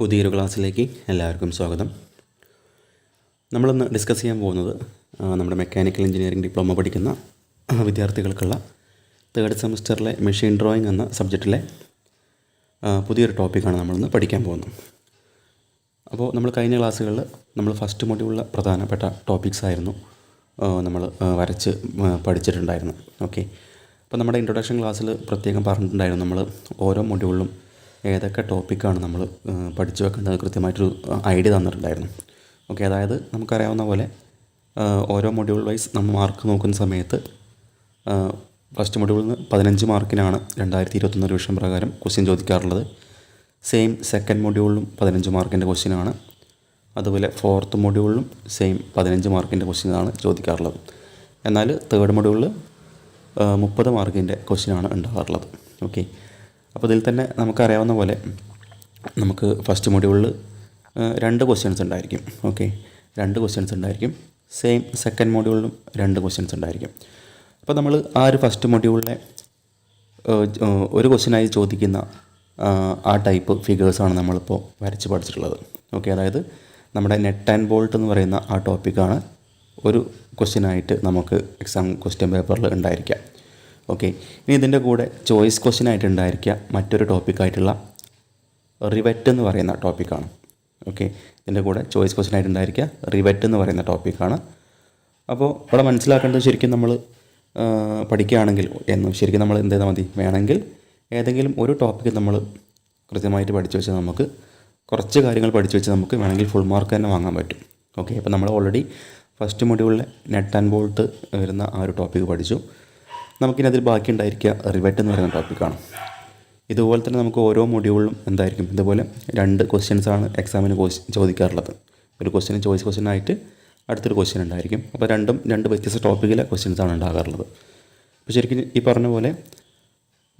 പുതിയൊരു ക്ലാസ്സിലേക്ക് എല്ലാവർക്കും സ്വാഗതം. നമ്മളിന്ന് ഡിസ്കസ് ചെയ്യാൻ പോകുന്നത് നമ്മുടെ മെക്കാനിക്കൽ എഞ്ചിനീയറിംഗ് ഡിപ്ലോമ പഠിക്കുന്ന വിദ്യാർത്ഥികൾക്കുള്ള തേർഡ് സെമസ്റ്ററിലെ മെഷീൻ ഡ്രോയിങ് എന്ന സബ്ജക്റ്റിലെ പുതിയൊരു ടോപ്പിക്കാണ് നമ്മളിന്ന് പഠിക്കാൻ പോകുന്നത്. അപ്പോൾ നമ്മൾ കഴിഞ്ഞ ക്ലാസ്സുകളിൽ നമ്മൾ ഫസ്റ്റ് മൊഡ്യൂളിലെ പ്രധാനപ്പെട്ട ടോപ്പിക്സ് ആയിരുന്നു നമ്മൾ വരച്ച് പഠിച്ചിട്ടുണ്ടായിരുന്നു ഓക്കെ അപ്പോൾ നമ്മുടെ ഇൻട്രൊഡക്ഷൻ ക്ലാസ്സിൽ പ്രത്യേകം പറഞ്ഞിട്ടുണ്ടായിരുന്നു നമ്മൾ ഓരോ മൊഡ്യൂളിലും ഏതൊക്കെ ടോപ്പിക്കാണ് നമ്മൾ പഠിച്ചു വെക്കേണ്ടത് കൃത്യമായിട്ടൊരു ഐഡിയ തന്നിട്ടുണ്ടായിരുന്നു. ഓക്കെ അതായത് നമുക്കറിയാവുന്ന പോലെ ഓരോ മൊഡ്യൂൾ വൈസ് നമ്മൾ മാർക്ക് നോക്കുന്ന സമയത്ത് ഫസ്റ്റ് മൊഡ്യൂളിൽ നിന്ന് പതിനഞ്ച് മാർക്കിനാണ് രണ്ടായിരത്തി ഇരുപത്തൊന്ന് റിവിഷൻ പ്രകാരം ക്വസ്റ്റ്യൻ ചോദിക്കാറുള്ളത്. സെയിം സെക്കൻഡ് മൊഡ്യൂളിലും പതിനഞ്ച് മാർക്കിന്റെ ക്വസ്റ്റ്യനാണ് അതുപോലെ ഫോർത്ത് മൊഡ്യൂളിലും സെയിം പതിനഞ്ച് മാർക്കിന്റെ ക്വസ്റ്റ്യനാണ് ചോദിക്കാറുള്ളത്. എന്നാൽ തേർഡ് മൊഡ്യൂളിൽ മുപ്പത് മാർക്കിന്റെ ക്വസ്റ്റ്യനാണ് ഉണ്ടാകാറുള്ളത്. ഓക്കെ അപ്പോൾ ഇതിൽ തന്നെ നമുക്കറിയാവുന്ന പോലെ നമുക്ക് ഫസ്റ്റ് മൊഡ്യൂളിൽ രണ്ട് ക്വസ്റ്റ്യൻസ് ഉണ്ടായിരിക്കും. ഓക്കെ രണ്ട് ക്വസ്റ്റ്യൻസ് ഉണ്ടായിരിക്കും. സെയിം സെക്കൻഡ് മൊഡ്യൂളിലും രണ്ട് ക്വസ്റ്റ്യൻസ് ഉണ്ടായിരിക്കും. അപ്പോൾ നമ്മൾ ആ ഒരു ഫസ്റ്റ് മൊഡ്യൂളിലെ ഒരു ക്വസ്റ്റ്യനായി ചോദിക്കുന്ന ആ ടൈപ്പ് ഫിഗേഴ്സാണ് നമ്മളിപ്പോൾ വരച്ച് പഠിച്ചിട്ടുള്ളത്. ഓക്കെ അതായത് നമ്മുടെ നെറ്റ് ആൻഡ് ബോൾട്ട് എന്ന് പറയുന്ന ആ ടോപ്പിക്കാണ് ഒരു ക്വസ്റ്റ്യനായിട്ട് നമുക്ക് എക്സാം ക്വസ്റ്റ്യൻ പേപ്പറിൽ ഉണ്ടായിരിക്കാം ഓക്കെ ഇനി ഇതിന്റെ കൂടെ ചോയ്സ് ക്വസ്റ്റ്യൻ ആയിട്ടുണ്ടായിരിക്കുക മറ്റൊരു ടോപ്പിക്കായിട്ടുള്ള റിവെറ്റ് എന്ന് പറയുന്ന ടോപ്പിക്കാണ് ഓക്കെ ഇതിന്റെ കൂടെ ചോയ്സ് ക്വസ്റ്റ്യൻ ആയിട്ടുണ്ടായിരിക്കുക റിവെറ്റ് എന്ന് പറയുന്ന ടോപ്പിക്കാണ് അപ്പോൾ ഇവിടെ മനസ്സിലാക്കേണ്ടത് ശരിക്കും നമ്മൾ പഠിക്കുകയാണെങ്കിൽ എന്ന് ശരിക്കും നമ്മൾ എന്ത് ചെയ്താൽ മതി? വേണമെങ്കിൽ ഏതെങ്കിലും ഒരു ടോപ്പിക്ക് നമ്മൾ കൃത്യമായിട്ട് പഠിച്ചു വെച്ചാൽ നമുക്ക് കുറച്ച് കാര്യങ്ങൾ പഠിച്ചു വെച്ചാൽ നമുക്ക് വേണമെങ്കിൽ ഫുൾ മാർക്ക് തന്നെ വാങ്ങാൻ പറ്റും. ഓക്കെ അപ്പോൾ നമ്മൾ ഓൾറെഡി ഫസ്റ്റ് മൊഡ്യൂളിലെ നെറ്റ് ആൻഡ് ബോൾട്ട് വരുന്ന ആ ഒരു ടോപ്പിക്ക് പഠിച്ചു. നമുക്കിനി അതിൽ ബാക്കി ഉണ്ടായിരിക്കുക റിവറ്റ് എന്ന് പറയുന്ന ടോപ്പിക്കാണ് ഇതുപോലെ തന്നെ നമുക്ക് ഓരോ മൊഡ്യൂളിലും എന്തായിരിക്കും? ഇതുപോലെ രണ്ട് ക്വസ്റ്റ്യൻസാണ് എക്സാമിന് ചോദിക്കാറുള്ളത്. ഒരു ക്വസ്റ്റ്യൻ ചോയ്സ് ക്വസ്റ്റ്യൻ ആയിട്ട് അടുത്തൊരു ക്വസ്റ്റ്യൻ ഉണ്ടായിരിക്കും. അപ്പോൾ രണ്ടും രണ്ട് വ്യത്യസ്ത ടോപ്പിക്കിലെ ക്വസ്റ്റ്യൻസാണ് ഉണ്ടാകാറുള്ളത്. അപ്പോൾ ശരിക്കും ഈ പറഞ്ഞ പോലെ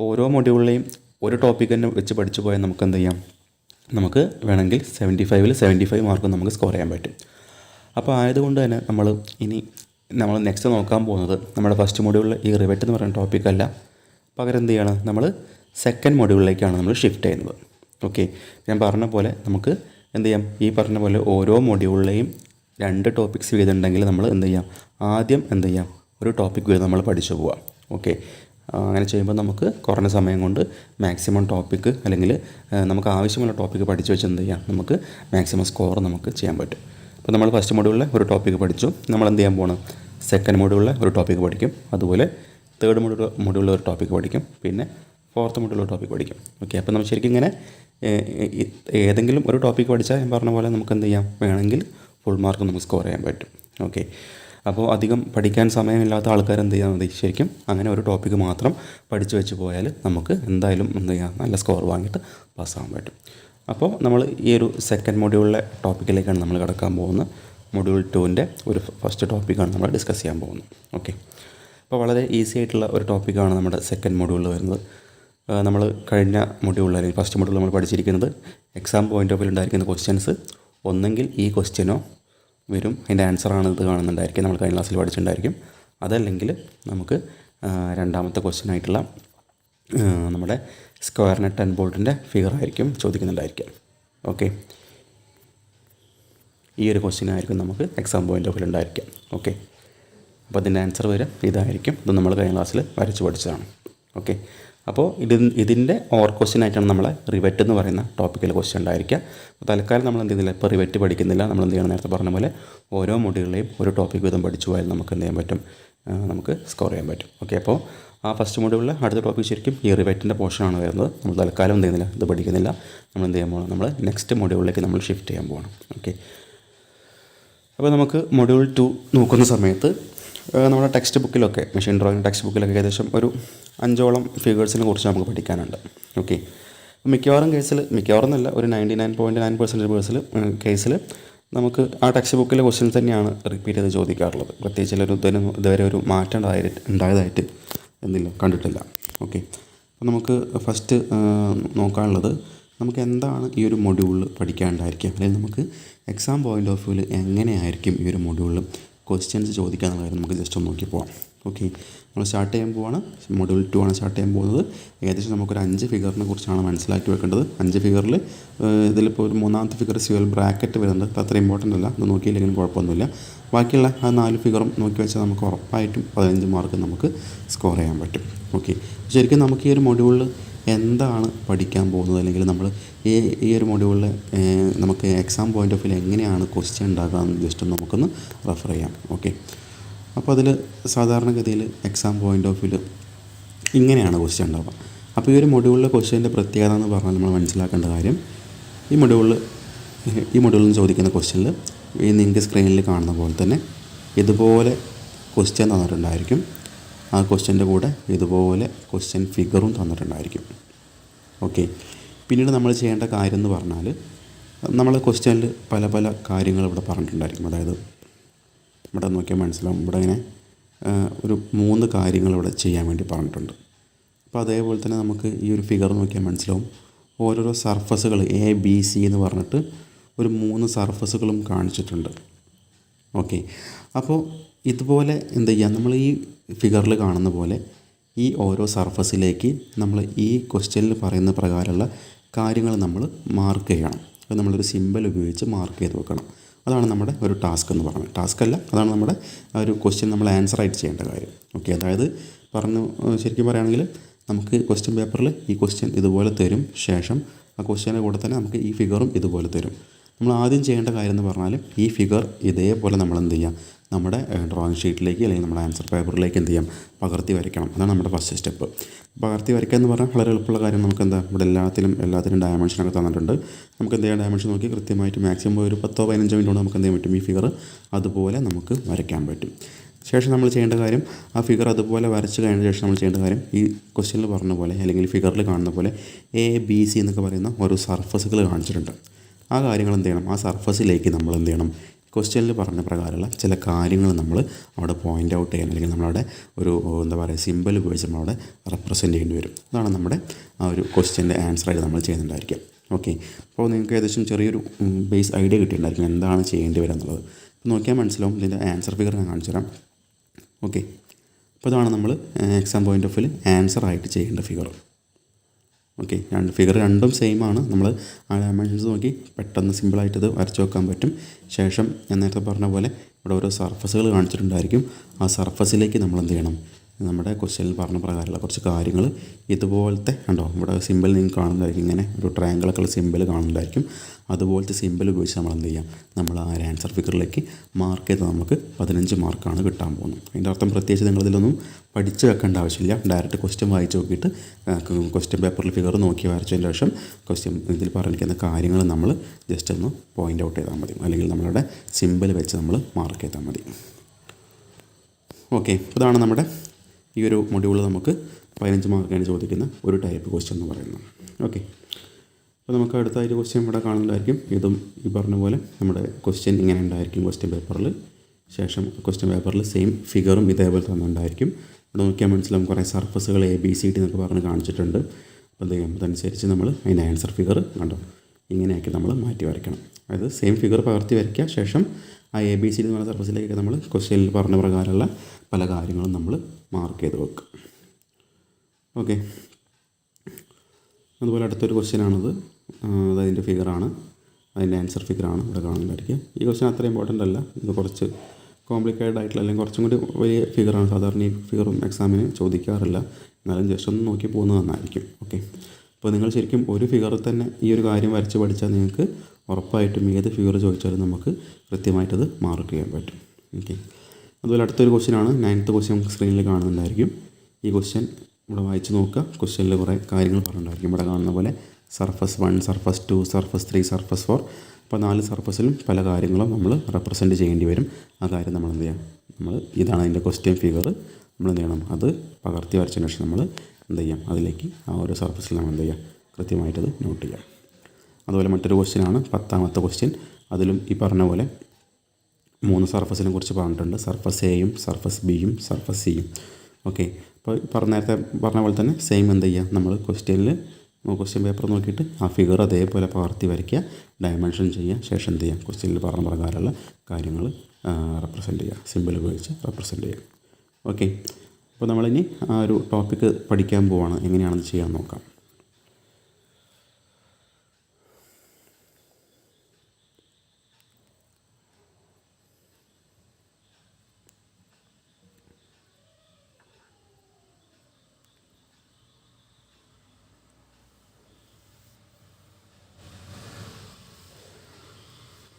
ഓരോ മൊഡ്യൂളിലെയും ഒരു ടോപ്പിക് തന്നെ വെച്ച് പഠിച്ചു പോയാൽ നമുക്ക് എന്ത് ചെയ്യാം? നമുക്ക് വേണമെങ്കിൽ സെവന്റി ഫൈവിൽ സെവന്റി ഫൈവ് മാർക്ക് നമുക്ക് സ്കോർ ചെയ്യാൻ പറ്റും. അപ്പോൾ ആയതുകൊണ്ട് തന്നെ നമ്മൾ ഇനി നമ്മൾ നെക്സ്റ്റ് നോക്കാൻ പോകുന്നത് നമ്മുടെ ഫസ്റ്റ് മൊഡ്യൂളിൽ ഈ റിവെറ്റ് എന്ന് പറയുന്ന ടോപ്പിക്കല്ല പകരം എന്ത് ചെയ്യണം? നമ്മൾ സെക്കൻഡ് മൊഡ്യൂളിലേക്കാണ് നമ്മൾ ഷിഫ്റ്റ് ചെയ്യുന്നത്. ഓക്കെ ഞാൻ പറഞ്ഞ പോലെ നമുക്ക് എന്ത് ചെയ്യാം? ഈ പറഞ്ഞ പോലെ ഓരോ മൊഡ്യൂളിലെയും രണ്ട് ടോപ്പിക്സ് വീതമുണ്ടെങ്കിൽ നമ്മൾ എന്ത് ചെയ്യാം? ആദ്യം എന്ത് ചെയ്യാം? ഒരു ടോപ്പിക് വീതം നമ്മൾ പഠിച്ചു പോവാം. ഓക്കെ അങ്ങനെ ചെയ്യുമ്പോൾ നമുക്ക് കുറഞ്ഞ സമയം കൊണ്ട് മാക്സിമം ടോപ്പിക്ക് അല്ലെങ്കിൽ നമുക്ക് ആവശ്യമുള്ള ടോപ്പിക്ക് പഠിച്ചു വെച്ച് എന്ത് ചെയ്യാം? നമുക്ക് മാക്സിമം സ്കോർ നമുക്ക് ചെയ്യാൻ പറ്റും. അപ്പോൾ നമ്മൾ ഫസ്റ്റ് മൊഡ്യൂളിലെ ഒരു ടോപ്പിക്ക് പഠിച്ചു. നമ്മൾ എന്ത് ചെയ്യാൻ പോകണം സെക്കൻഡ് മൊഡ്യൂളിലെ ഒരു ടോപ്പിക്ക് പഠിക്കും. അതുപോലെ തേർഡ് മൊഡ്യൂൾ മൊഡ്യൂളിലെ ഒരു ടോപ്പിക്ക് പഠിക്കും. പിന്നെ ഫോർത്ത് മൊഡ്യൂളിലെ ടോപ്പിക്ക് പഠിക്കും. ഓക്കെ അപ്പോൾ നമ്മൾ ശരിക്കും ഇങ്ങനെ ഏതെങ്കിലും ഒരു ടോപ്പിക്ക് പഠിച്ചാൽ ഞാൻ പറഞ്ഞ പോലെ നമുക്ക് എന്ത് ചെയ്യാം? വേണമെങ്കിൽ ഫുൾ മാർക്ക് നമുക്ക് സ്കോർ ചെയ്യാൻ പറ്റും. ഓക്കെ അപ്പോൾ അധികം പഠിക്കാൻ സമയമില്ലാത്ത ആൾക്കാർ എന്ത് ചെയ്യാൻ മതി? ശരിക്കും അങ്ങനെ ഒരു ടോപ്പിക്ക് മാത്രം പഠിച്ചു വെച്ച് പോയാൽ നമുക്ക് എന്തായാലും എന്ത് ചെയ്യാം? നല്ല സ്കോർ വാങ്ങിയിട്ട് പാസ്സാകാൻ പറ്റും. അപ്പോൾ നമ്മൾ ഈ ഒരു സെക്കൻഡ് മൊഡ്യൂളിലെ ടോപ്പിക്കിലേക്കാണ് നമ്മൾ കിടക്കാൻ പോകുന്നത്. മൊഡ്യൂൾ ടുവിന്റെ ഒരു ഫസ്റ്റ് ടോപ്പിക്കാണ് നമ്മൾ ഡിസ്കസ് ചെയ്യാൻ പോകുന്നത്. ഓക്കെ അപ്പോൾ വളരെ ഈസി ആയിട്ടുള്ള ഒരു ടോപ്പിക്കാണ് നമ്മുടെ സെക്കൻഡ് മൊഡ്യൂളിൽ വരുന്നത്. നമ്മൾ കഴിഞ്ഞ മൊഡ്യൂളിൽ അല്ലെങ്കിൽ ഫസ്റ്റ് മൊഡ്യൂളിൽ നമ്മൾ പഠിച്ചിരിക്കുന്നത് എക്സാം പോയിന്റ് ഓഫ് വ്യൂ ഉണ്ടായിരിക്കുന്ന ക്വസ്റ്റ്യൻസ് ഒന്നെങ്കിൽ ഈ ക്വസ്റ്റ്യനോ വരും. അതിന്റെ ആൻസറാണ് ഇത് കാണുന്നുണ്ടായിരിക്കും. നമ്മൾ കഴിഞ്ഞ ക്ലാസ്സിൽ പഠിച്ചിട്ടുണ്ടായിരിക്കും. അതല്ലെങ്കിൽ നമുക്ക് രണ്ടാമത്തെ ആ, നമ്മുടെ സ്ക്വയർ നെറ്റ് ആൻഡ് ബോൾട്ടിന്റെ ഫിഗർ ആയിരിക്കും ചോദിക്കുന്നുണ്ടായിരിക്കാം ഓക്കെ ഈ ഒരു ക്വസ്റ്റ്യൻ ആയിരിക്കും നമുക്ക് എക്സാം പോയിന്റ് ഓഫിൽ ഉണ്ടായിരിക്കാം ഓക്കെ അപ്പോൾ അതിന്റെ ആൻസർ വരെ ഇതായിരിക്കും. ഇത് നമ്മൾ കഴിഞ്ഞ ക്ലാസ്സിൽ വരച്ച് പഠിച്ചതാണ്. ഓക്കെ അപ്പോൾ ഇത് ഇതിന്റെ ഓർ ക്വസ്റ്റ്യൻ ആയിട്ടാണ് നമ്മളെ റിവെറ്റ് എന്ന് പറയുന്ന ടോപ്പിക്കൽ ക്വസ്റ്റ്യൻ ഉണ്ടായിരിക്കുക. അപ്പോൾ തൽക്കാലം നമ്മൾ എന്ത് ചെയ്യുന്നില്ല ഇപ്പോൾ റിവെറ്റ് പഠിക്കുന്നില്ല. നമ്മൾ എന്ത് ചെയ്യണം? നേരത്തെ പറഞ്ഞ പോലെ ഓരോ മൊഡ്യൂളിലെയും ഒരു ടോപ്പിക് വീതം പഠിച്ചു പോയാൽ നമുക്ക് എന്ത് ചെയ്യാൻ പറ്റും? നമുക്ക് സ്കോർ ചെയ്യാൻ പറ്റും. ഓക്കെ അപ്പോൾ ആ ഫസ്റ്റ് മൊഡ്യൂളിൽ അടുത്ത ടോപ്പിക് ശരിക്കും ഈ റിവൈറ്റിന്റെ പോർഷനാണ് വരുന്നത്. നമ്മൾ തൽക്കാലം എന്ത് ചെയ്യുന്നില്ല ഇത് പഠിക്കുന്നില്ല. നമ്മൾ എന്ത് ചെയ്യാൻ പോകണം നമ്മൾ നെക്സ്റ്റ് മൊഡ്യൂളിലേക്ക് നമ്മൾ ഷിഫ്റ്റ് ചെയ്യാൻ പോകണം ഓക്കെ അപ്പോൾ നമുക്ക് മൊഡ്യൂൾ ടു നോക്കുന്ന സമയത്ത് നമ്മുടെ ടെക്സ്റ്റ് ബുക്കിലൊക്കെ മെഷീൻ ഡ്രോയിങ് ടെക്സ്റ്റ് ബുക്കിലൊക്കെ ഏകദേശം ഒരു അഞ്ചോളം ഫിഗേഴ്സിനെ കുറിച്ച് നമുക്ക് പഠിക്കാനുണ്ട്. ഓക്കെ മിക്കവാറും കേസിൽ മിക്കവാറും എന്നല്ല ഒരു ninety nine point nine percentage പേഴ്സിൽ കേസിൽ നമുക്ക് ആ ടെക്സ്റ്റ് ബുക്കിലെ ക്വസ്റ്റ്യൻസ് തന്നെയാണ് റിപ്പീറ്റ് ചെയ്ത് ചോദിക്കാറുള്ളത്. പ്രത്യേകിച്ച് ഒരു ഇതുവരെ ഒരു മാറ്റം ഉണ്ടായി ഉണ്ടായതായിട്ട് എന്തില്ല കണ്ടിട്ടില്ല. ഓക്കെ അപ്പോൾ നമുക്ക് ഫസ്റ്റ് നോക്കാനുള്ളത് നമുക്ക് എന്താണ് ഈ ഒരു മൊഡ്യൂളിൽ പഠിക്കാനുണ്ടായിരിക്കുക? അല്ലെങ്കിൽ നമുക്ക് എക്സാം പോയിന്റ് ഓഫ് വ്യൂവിൽ എങ്ങനെയായിരിക്കും ഈ ഒരു മൊഡ്യൂളിൽ ക്വസ്റ്റ്യൻസ് ചോദിക്കുക കാര്യം നമുക്ക് ജസ്റ്റ് ഒന്ന് നോക്കി പോവാം. ഓക്കെ നമ്മൾ സ്റ്റാർട്ട് ചെയ്യാൻ പോവാണ്. മൊഡ്യൂൾ ടു ആണ് സ്റ്റാർട്ട് ചെയ്യാൻ പോകുന്നത്. ഏകദേശം നമുക്കൊരു അഞ്ച് ഫിഗറിനെ കുറിച്ചാണ് മനസ്സിലാക്കി വെക്കേണ്ടത്. അഞ്ച് ഫിഗറിൽ ഇതിലിപ്പോൾ ഒരു മൂന്നാമത്തെ ഫിഗർ സിവൽ ബ്രാക്കറ്റ് വരുന്നുണ്ട്. അത്ര ഇമ്പോർട്ടന്റ് അല്ല. അത് നോക്കിയില്ലെങ്കിലും കുഴപ്പമൊന്നുമില്ല. ബാക്കിയുള്ള ആ നാല് ഫിഗറും നോക്കി വെച്ചാൽ നമുക്ക് ഉറപ്പായിട്ടും പതിനഞ്ച് മാർക്ക് നമുക്ക് സ്കോർ ചെയ്യാൻ പറ്റും. ഓക്കെ ശരിക്കും നമുക്ക് ഈ ഒരു മൊഡ്യൂളിൽ എന്താണ് പഠിക്കാൻ പോകുന്നത്? അല്ലെങ്കിൽ നമ്മൾ ഈ ഈ ഒരു മൊഡ്യൂളിൽ നമുക്ക് എക്സാം പോയിന്റ് ഓഫ് വ്യൂ എങ്ങനെയാണ് ക്വസ്റ്റ്യൻ ഉണ്ടാക്കുക എന്ന് ജസ്റ്റ് നമുക്കൊന്ന് റെഫർ ചെയ്യാം. ഓക്കെ അപ്പോൾ അതിൽ സാധാരണഗതിയിൽ എക്സാം പോയിന്റ് ഓഫ് വ്യൂ ഇങ്ങനെയാണ് ക്വസ്റ്റ്യൻ ഉണ്ടാവുക. അപ്പോൾ ഈ ഒരു മൊഡ്യൂളിലെ ക്വസ്റ്റ്യന്റെ പ്രത്യേകത എന്ന് പറഞ്ഞാൽ നമ്മൾ മനസ്സിലാക്കേണ്ട കാര്യം ഈ മൊഡ്യൂളിൽ ഈ മൊഡ്യൂളിൽ ചോദിക്കുന്ന ക്വസ്റ്റ്യനിൽ ഈ നിങ്ങൾക്ക് സ്ക്രീനിൽ കാണുന്ന പോലെ തന്നെ ഇതുപോലെ ക്വസ്റ്റ്യൻ തന്നിട്ടുണ്ടായിരിക്കും. ആ ക്വസ്റ്റ്യന്റെ കൂടെ ഇതുപോലെ ക്വസ്റ്റ്യൻ ഫിഗറും തന്നിട്ടുണ്ടായിരിക്കും. ഓക്കെ പിന്നീട് നമ്മൾ ചെയ്യേണ്ട കാര്യം എന്ന് പറഞ്ഞാൽ നമ്മൾ ക്വസ്റ്റ്യനിൽ പല പല കാര്യങ്ങൾ ഇവിടെ പറഞ്ഞിട്ടുണ്ടായിരിക്കും. അതായത് ഇവിടെ നോക്കിയാൽ മനസ്സിലാവും. ഇവിടെ ഇങ്ങനെ ഒരു മൂന്ന് കാര്യങ്ങൾ ഇവിടെ ചെയ്യാൻ വേണ്ടി പറഞ്ഞിട്ടുണ്ട്. അപ്പോൾ അതേപോലെ തന്നെ നമുക്ക് ഈ ഒരു ഫിഗർ നോക്കിയാൽ മനസ്സിലാവും. ഓരോരോ സർഫസുകൾ എ ബി സി എന്ന് പറഞ്ഞിട്ട് ഒരു മൂന്ന് സർഫസുകളും കാണിച്ചിട്ടുണ്ട്. ഓക്കെ അപ്പോൾ ഇതുപോലെ എന്ത് ചെയ്യുക നമ്മൾ ഈ ഫിഗറിൽ കാണുന്ന പോലെ ഈ ഓരോ സർഫസിലേക്ക് നമ്മൾ ഈ ക്വസ്റ്റ്യനിൽ പറയുന്ന പ്രകാരമുള്ള കാര്യങ്ങൾ നമ്മൾ മാർക്ക് ചെയ്യണം. അപ്പോൾ നമ്മളൊരു സിമ്പൽ ഉപയോഗിച്ച് മാർക്ക് ചെയ്ത് വെക്കണം. അതാണ് നമ്മുടെ ഒരു ടാസ്ക് എന്ന് പറയുന്നത് ടാസ്ക് അല്ല അതാണ് നമ്മുടെ ആ ഒരു ക്വസ്റ്റ്യൻ നമ്മൾ ആൻസർ ആയിട്ട് ചെയ്യേണ്ട കാര്യം. ഓക്കെ അതായത് പറഞ്ഞു ശരിക്കും പറയുകയാണെങ്കിൽ നമുക്ക് ക്വസ്റ്റ്യൻ പേപ്പറിൽ ഈ ക്വസ്റ്റ്യൻ ഇതുപോലെ തരും ശേഷം ആ ക്വസ്റ്റ്യന്റെ കൂടെ തന്നെ നമുക്ക് ഈ ഫിഗറും ഇതുപോലെ തരും. നമ്മൾ ആദ്യം ചെയ്യേണ്ട കാര്യം എന്ന് പറഞ്ഞാൽ ഈ ഫിഗർ ഇതേപോലെ നമ്മൾ എന്ത് ചെയ്യാം? നമ്മുടെ ഡ്രോയിങ് ഷീറ്റിലേക്ക് അല്ലെങ്കിൽ നമ്മുടെ ആൻസർ പേപ്പറിലേക്ക് എന്ത് ചെയ്യാം? പകർത്തി വരയ്ക്കണം. അതാണ് നമ്മുടെ ഫസ്റ്റ് സ്റ്റെപ്പ് പകർത്തി വരയ്ക്കുക എന്ന് പറഞ്ഞാൽ വളരെ എളുപ്പമുള്ള കാര്യം. നമുക്ക് എന്താ ഇവിടെ എല്ലാത്തിലും എല്ലാത്തിനും ഡയമെൻഷനൊക്കെ തന്നിട്ടുണ്ട്. നമുക്ക് എന്ത് ചെയ്യാം? ഡയമെൻഷൻ നോക്കി കൃത്യമായിട്ട് മാക്സിമം ഒരു പത്തോ പതിനഞ്ചോ മിനിറ്റ് കൊണ്ട് നമുക്ക് എന്ത് ചെയ്യാൻ പറ്റും? ഈ ഫിഗർ അതുപോലെ നമുക്ക് വരയ്ക്കാൻ പറ്റും. ശേഷം നമ്മൾ ചെയ്യേണ്ട കാര്യം ആ ഫിഗർ അതുപോലെ വരച്ച് കഴിഞ്ഞ ശേഷം നമ്മൾ ചെയ്യേണ്ട കാര്യം ഈ ക്വസ്റ്റ്യനിൽ പറഞ്ഞ പോലെ അല്ലെങ്കിൽ ഫിഗറിൽ കാണുന്ന പോലെ എ ബി സി എന്നൊക്കെ പറയുന്ന ഓരോ സർഫസുകൾ കാണിച്ചിട്ടുണ്ട്. ആ കാര്യങ്ങൾ എന്ത് ചെയ്യണം? ആ സർഫസിലേക്ക് നമ്മൾ എന്ത് ചെയ്യണം? ക്വസ്റ്റ്യനിൽ പറഞ്ഞ പ്രകാരമുള്ള ചില കാര്യങ്ങൾ നമ്മൾ അവിടെ പോയിന്റ് ഔട്ട് ചെയ്യാൻ അല്ലെങ്കിൽ നമ്മളവിടെ ഒരു എന്താ പറയുക സിമ്പിൾ ഉപയോഗിച്ച് നമ്മളവിടെ റെപ്രസെന്റ് ചെയ്യേണ്ടി വരും. അതാണ് നമ്മുടെ ആ ഒരു ക്വസ്റ്റ്യന്റെ ആൻസറായിട്ട് നമ്മൾ ചെയ്യുന്നുണ്ടായിരിക്കും. ഓക്കെ അപ്പോൾ നിങ്ങൾക്ക് ഏകദേശം ചെറിയൊരു ബേസ് ഐഡിയ കിട്ടിയിട്ടുണ്ടായിരിക്കും എന്താണ് ചെയ്യേണ്ടി വരിക എന്നുള്ളത്. അപ്പോൾ നോക്കിയാൽ മനസ്സിലാവും. ഇതിന്റെ ആൻസർ ഫിഗർ ഞാൻ കാണിച്ചു തരാം. ഓക്കെ അപ്പോൾ ഇതാണ് നമ്മൾ exam point of view answer ആയിട്ട് ചെയ്യേണ്ട ഫിഗർ ഓക്കെ രണ്ട് ഫിഗർ രണ്ടും സെയിം ആണ്. നമ്മൾ ആ ഡയമെൻഷൻസ് നോക്കി പെട്ടെന്ന് സിമ്പിളായിട്ട് ഇത് വരച്ച് വെക്കാൻ പറ്റും. ശേഷം ഞാൻ നേരത്തെ പറഞ്ഞ പോലെ ഇവിടെ ഓരോ സർഫസുകൾ കാണിച്ചിട്ടുണ്ടായിരിക്കും. ആ സർഫസിലേക്ക് നമ്മൾ എന്ത് ചെയ്യണം? നമ്മുടെ ക്വസ്റ്റ്യനിൽ പറഞ്ഞ പ്രകാരമുള്ള കുറച്ച് കാര്യങ്ങൾ ഇതുപോലത്തെ കണ്ടോ? ഇവിടെ സിമ്പിൾ നിങ്ങൾക്ക് കാണുന്നതായിരിക്കും. ഇങ്ങനെ ഒരു ട്രയാങ്കിളൊക്കെ ഉള്ള സിമ്പിൾ കാണുന്നതായിരിക്കും. അതുപോലത്തെ സിമ്പിൾ ഉപയോഗിച്ച് നമ്മൾ എന്ത് ചെയ്യാം? നമ്മൾ ആ ഒരു ആൻസർ ഫിഗറിലേക്ക് മാർക്ക് ചെയ്ത് നമുക്ക് പതിനഞ്ച് മാർക്കാണ് കിട്ടാൻ പോകുന്നത്. അതിന്റെ അർത്ഥം പ്രത്യേകിച്ച് നിങ്ങളിതിലൊന്നും പഠിച്ച് വെക്കേണ്ട ആവശ്യമില്ല. ഡയറക്റ്റ് ക്വസ്റ്റ്യൻ വായിച്ച് നോക്കിയിട്ട് ക്വസ്റ്റ്യൻ പേപ്പറിൽ ഫിഗർ നോക്കി വരച്ചതിന് ശേഷം ക്വസ്റ്റ്യൻ ഇതിൽ പറഞ്ഞിരിക്കുന്ന കാര്യങ്ങൾ നമ്മൾ ജസ്റ്റ് ഒന്ന് പോയിന്റ് ഔട്ട് ചെയ്താൽ മതി. അല്ലെങ്കിൽ നമ്മളുടെ സിമ്പിൾ വെച്ച് നമ്മൾ മാർക്ക് ചെയ്താൽ മതി. ഓക്കെ ഇതാണ് നമ്മുടെ ഈ ഒരു മൊഡ്യൂൾ നമുക്ക് പതിനഞ്ച് മാർക്കാണ് ചോദിക്കുന്ന ഒരു ടൈപ്പ് ക്വസ്റ്റ്യൻ എന്ന് പറയുന്നത്. ഓക്കെ അപ്പോൾ നമുക്ക് അടുത്ത അടുത്തായിട്ട് ക്വസ്റ്റ്യൻ ഇവിടെ കാണുന്നതായിരിക്കും. ഇതും ഈ പറഞ്ഞ പോലെ നമ്മുടെ ക്വസ്റ്റ്യൻ ഇങ്ങനെ ഉണ്ടായിരിക്കും. ക്വസ്റ്റ്യൻ പേപ്പറിൽ ശേഷം ക്വസ്റ്റ്യൻ പേപ്പറിൽ സെയിം ഫിഗറും ഇതേപോലെ തന്നെ ഉണ്ടായിരിക്കും. ഇവിടെ നോക്കിയാൽ മനസ്സിലാവും കുറേ സർഫസുകൾ എ ബി സി ഡി എന്നൊക്കെ പറഞ്ഞ് കാണിച്ചിട്ടുണ്ട്. അപ്പോൾ എന്ത് ചെയ്യും അതനുസരിച്ച് നമ്മൾ അതിന്റെ ആൻസർ ഫിഗർ കണ്ടോ? ഇങ്ങനെയൊക്കെ നമ്മൾ മാറ്റി വരയ്ക്കണം. അതായത് സെയിം ഫിഗർ പകർത്തി വരയ്ക്കുക. ശേഷം ആ എ ബി സി എന്ന് പറഞ്ഞ സർഫസിലേക്ക് നമ്മൾ ക്വസ്റ്റ്യനിൽ പറഞ്ഞ പ്രകാരമുള്ള പല കാര്യങ്ങളും നമ്മൾ മാർക്ക് ചെയ്ത് വെക്കുക ഓക്കെ അതുപോലെ അടുത്തൊരു ക്വസ്റ്റ്യനാണത് അതതിന്റെ ഫിഗറാണ് അതിന്റെ ആൻസർ ഫിഗറാണ് ഇവിടെ കാണുന്നതായിരിക്കും. ഈ ക്വസ്റ്റ്യൻ അത്ര ഇമ്പോർട്ടന്റ് അല്ല. ഇത് കുറച്ച് കോംപ്ലിക്കേറ്റഡ് ആയിട്ടുള്ള അല്ലെങ്കിൽ കുറച്ചും കൂടി വലിയ ഫിഗറാണ് സാധാരണ ഈ ഫിഗറും എക്സാമിന് ചോദിക്കാറില്ല. എന്നാലും ജസ്റ്റ് ഒന്ന് നോക്കി പോകുന്നത് നന്നായിരിക്കും. ഓക്കെ അപ്പോൾ നിങ്ങൾ ശരിക്കും ഒരു ഫിഗർ തന്നെ ഈ ഒരു കാര്യം വരച്ച് പഠിച്ചാൽ നിങ്ങൾക്ക് ഉറപ്പായിട്ടും ഏത് ഫിഗർ ചോദിച്ചാലും നമുക്ക് കൃത്യമായിട്ടത് മാർക്ക് ചെയ്യാൻ പറ്റും. ഓക്കെ അതുപോലെ അടുത്തൊരു ക്വസ്റ്റ്യനാണ് നയൻത്ത് ക്വസ്റ്റ്യൻ നമുക്ക് സ്ക്രീനിൽ കാണുന്നുണ്ടായിരിക്കും. ഈ ക്വസ്റ്റ്യൻ ഇവിടെ വായിച്ച് നോക്കുക. ക്വസ്റ്റ്യനിൽ കുറേ കാര്യങ്ങൾ പറഞ്ഞിട്ടുണ്ടായിരിക്കും. ഇവിടെ കാണുന്ന പോലെ surface one surface two surface three surface four അപ്പോൾ നാല് സർഫസിലും പല കാര്യങ്ങളും നമ്മൾ റെപ്രസെന്റ് ചെയ്യേണ്ടി വരും. ആ കാര്യം നമ്മൾ എന്ത് ചെയ്യാം നമ്മൾ ഇതാണ് അതിന്റെ ക്വസ്റ്റ്യൻ ഫിഗർ നമ്മൾ എന്ത് ചെയ്യണം? അത് പകർത്തി വരച്ചതിന് ശേഷം നമ്മൾ എന്ത് ചെയ്യാം? അതിലേക്ക് ആ ഒരു സർഫസിൽ നമ്മൾ എന്ത് ചെയ്യാം? കൃത്യമായിട്ടത് നോട്ട് ചെയ്യാം. അതുപോലെ മറ്റൊരു ക്വസ്റ്റ്യനാണ് പത്താമത്തെ ക്വസ്റ്റ്യൻ അതിലും ഈ പറഞ്ഞ പോലെ മൂന്ന് സർഫസിനെ കുറിച്ച് പറഞ്ഞിട്ടുണ്ട്. സർഫസ് എയും സർഫസ് ബിയും സർഫസ് സിയും ഓക്കെ അപ്പോൾ പറഞ്ഞ നേരത്തെ പറഞ്ഞ പോലെ തന്നെ സെയിം എന്ത് ചെയ്യുക? നമ്മൾ ക്വസ്റ്റ്യനിൽ ക്വസ്റ്റ്യൻ പേപ്പർ നോക്കിയിട്ട് ആ ഫിഗർ അതേപോലെ പകർത്തി വരയ്ക്കുക. ഡയമെൻഷൻ ചെയ്യുക. ശേഷം എന്ത് ചെയ്യുക? ക്വസ്റ്റ്യനിൽ പറഞ്ഞ പ്രകാരമുള്ള കാര്യങ്ങൾ റെപ്രസെന്റ് ചെയ്യുക. സിമ്പിൾ ഉപയോഗിച്ച് റെപ്രസെന്റ് ചെയ്യുക. ഓക്കെ അപ്പോൾ നമ്മളിനി ആ ഒരു ടോപ്പിക്ക് പഠിക്കാൻ പോവാണ്. എങ്ങനെയാണെന്ന് ചെയ്യാൻ നോക്കാം.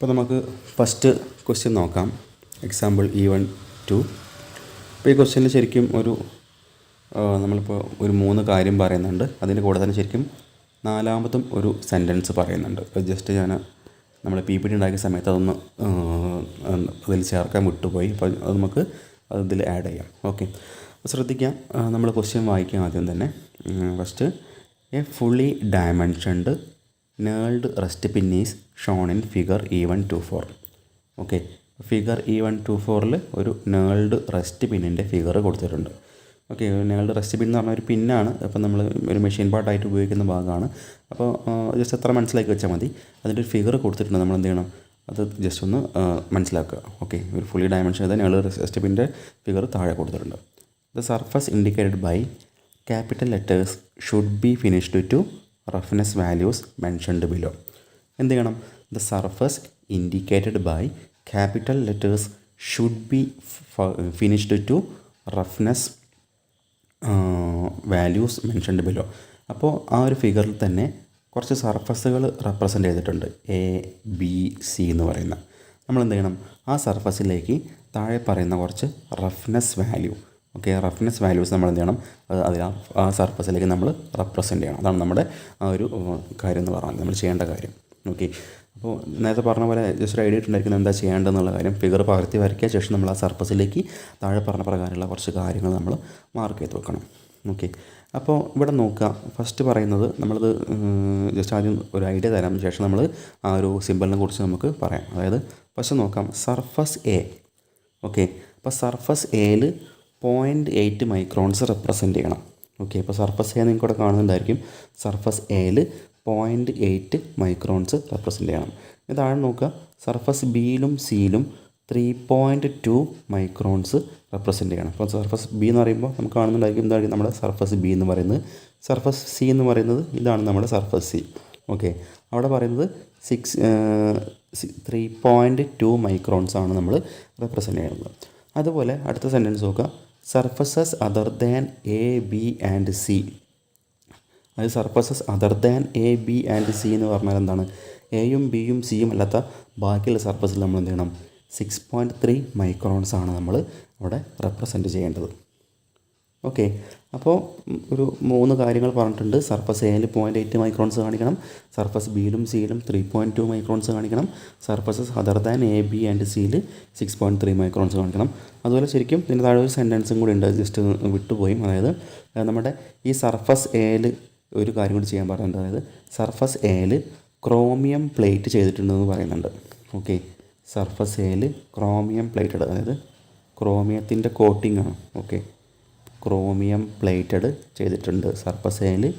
അപ്പോൾ നമുക്ക് ഫസ്റ്റ് ക്വസ്റ്റ്യൻ നോക്കാം. എക്സാമ്പിൾ ഇ വൺ ടു അപ്പോൾ ഈ ക്വസ്റ്റ്യനിൽ ശരിക്കും ഒരു നമ്മളിപ്പോൾ ഒരു മൂന്ന് കാര്യം പറയുന്നുണ്ട്. അതിന്റെ കൂടെ തന്നെ ശരിക്കും നാലാമതും ഒരു സെന്റൻസ് പറയുന്നുണ്ട്. ജസ്റ്റ് ഞാൻ നമ്മൾ പി പി ടി ഉണ്ടാക്കിയ സമയത്ത് അതൊന്ന് അതിൽ ചേർക്കാൻ വിട്ടുപോയി. അപ്പോൾ അത് നമുക്ക് അതിൽ ആഡ് ചെയ്യാം. ഓക്കെ ശ്രദ്ധിക്കാം. നമ്മൾ ക്വസ്റ്റ്യൻ വായിക്കാം ആദ്യം തന്നെ. First a fully dimensioned knurled rest pin is shown in figure E one two four okay figure E one two ഫോറിൽ ഒരു നേൾഡ് റെസ്റ്റ് പിന്നിന്റെ ഫിഗർ കൊടുത്തിട്ടുണ്ട്. ഓക്കെ നേൾഡ് റെസ്റ്റ് പിൻ എന്ന് പറഞ്ഞ ഒരു പിന്നാണ് അപ്പോൾ നമ്മൾ ഒരു മെഷീൻ പാർട്ടായിട്ട് ഉപയോഗിക്കുന്ന ഭാഗമാണ്. അപ്പോൾ ജസ്റ്റ് എത്ര മനസ്സിലാക്കി വെച്ചാൽ മതി. അതിന്റെ ഒരു ഫിഗർ കൊടുത്തിട്ടുണ്ട് നമ്മൾ എന്ത് ചെയ്യണം? അത് ജസ്റ്റ് ഒന്ന് മനസ്സിലാക്കുക. ഓക്കെ ഒരു ഫുള്ളി ഡയമെൻഷൻ ചെയ്താൽ നേൾഡ് റെസ്റ്റ് പിന്റെ ഫിഗർ താഴെ കൊടുത്തിട്ടുണ്ട്. The surface indicated by capital letters should be finished to roughness values mentioned below എന്ത് ചെയ്യണം? The surface indicated by capital letters should be finished to roughness values mentioned below അപ്പോൾ ആ ഒരു ഫിഗറിൽ തന്നെ കുറച്ച് സർഫസുകൾ റെപ്രസെന്റ് ചെയ്തിട്ടുണ്ട്. എ ബി സി എന്ന് പറയുന്ന. നമ്മൾ എന്ത് ചെയ്യണം? ആ സർഫസിലേക്ക് താഴെ പറയുന്ന കുറച്ച് roughness value okay roughness values നമ്മൾ എന്ത് ചെയ്യണം? അത് അതിൽ ആ സർഫസിലേക്ക് നമ്മൾ റെപ്രസെന്റ് ചെയ്യണം. അതാണ് നമ്മുടെ ആ ഒരു കാര്യം എന്ന് പറഞ്ഞാൽ നമ്മൾ ചെയ്യേണ്ട കാര്യം. ഓക്കെ അപ്പോൾ നേരത്തെ പറഞ്ഞ പോലെ ജസ്റ്റ് ഒരു ഐഡിയ ഇട്ടുണ്ടായിരിക്കുന്ന എന്താ ചെയ്യേണ്ടതെന്നുള്ള കാര്യം ഫിഗർ പകർത്തി വരയ്ക്കുക ശേഷം നമ്മൾ ആ സർഫസിലേക്ക് താഴെ പറഞ്ഞ പ്രകാരമുള്ള കുറച്ച് കാര്യങ്ങൾ നമ്മൾ മാർക്ക് ചെയ്ത് വെക്കണം. ഓക്കെ അപ്പോൾ ഇവിടെ നോക്കുക. ഫസ്റ്റ് പറയുന്നത് നമ്മളത് ജസ്റ്റ് ആദ്യം ഒരു ഐഡിയ തരാം. ശേഷം നമ്മൾ ആ ഒരു സിമ്പിളിനെ കുറിച്ച് നമുക്ക് പറയാം. അതായത് ഫസ്റ്റ് നോക്കാം. സർഫസ് എ ഓക്കെ അപ്പോൾ സർഫസ് എയിൽ പോയിന്റ് എയ്റ്റ് മൈക്രോൺസ് റെപ്രസെന്റ് ചെയ്യണം. ഓക്കെ അപ്പോൾ സർഫസ് എ നിങ്ങൾക്ക് ഇവിടെ കാണുന്നുണ്ടായിരിക്കും സർഫസ് എയിൽ പോയിന്റ് എയ്റ്റ് മൈക്രോൺസ് റെപ്രസെന്റ് ചെയ്യണം. ഇത് താഴെ നോക്കുക. സർഫസ് ബിയിലും സിയിലും three point two microns represent ചെയ്യണം. അപ്പോൾ സർഫസ് ബി എന്ന് പറയുമ്പോൾ നമുക്ക് കാണുന്നുണ്ടായിരിക്കും എന്താണ് നമ്മുടെ സർഫസ് ബി എന്ന് പറയുന്നത്. സർഫസ് സി എന്ന് പറയുന്നത് ഇതാണ് നമ്മുടെ സർഫസ് സി ഓക്കെ അവിടെ പറയുന്നത് six three point two microns ആണ് നമ്മൾ റെപ്രസെന്റ് ചെയ്യുന്നത്. അതുപോലെ അടുത്ത സെന്റൻസ് നോക്കുക. Surfaces other than A B and C അത് surfaces other than A B and C എന്ന് പറഞ്ഞാൽ എന്താണ്? എയും ബിയും സിയും അല്ലാത്ത ബാക്കിയുള്ള സർഫസിൽ നമ്മൾ എന്ത് ചെയ്യണം? സിക്സ് പോയിന്റ് ത്രീ മൈക്രോൺസ് ആണ് നമ്മൾ അവിടെ റെപ്രസെന്റ് ചെയ്യേണ്ടത്. ഓക്കെ അപ്പോൾ ഒരു മൂന്ന് കാര്യങ്ങൾ പറഞ്ഞിട്ടുണ്ട്. സർഫസ് എയിൽ പോയിന്റ് എയ്റ്റ് മൈക്രോൺസ് കാണിക്കണം. സർഫസ് ബിയിലും സിയിലും ത്രീ പോയിന്റ് ടു മൈക്രോൺസ് കാണിക്കണം. Surfaces other than A B and സിയിൽ സിക്സ് പോയിന്റ് ത്രീ മൈക്രോൺസ് കാണിക്കണം. അതുപോലെ ശരിക്കും ഇതിന്റെ താഴെ ഒരു സെന്റൻസും കൂടി ഉണ്ട്. ജസ്റ്റ് വിട്ടുപോയി. അതായത് നമ്മുടെ ഈ സർഫസ് എയിൽ ഒരു കാര്യം കൂടി ചെയ്യാൻ പറയുന്നത് അതായത് സർഫസ് എയിൽ ക്രോമിയം പ്ലേറ്റ് ചെയ്തിട്ടുണ്ടെന്ന് പറയുന്നുണ്ട്. ഓക്കെ സർഫസ് എയിൽ ക്രോമിയം പ്ലേറ്റഡ് അതായത് ക്രോമിയത്തിന്റെ കോട്ടിംഗ് ആണ്. ഓക്കെ ക്രോമിയം പ്ലേറ്റഡ് ചെയ്തിട്ടുണ്ട്. സർഫസ് എയിൽ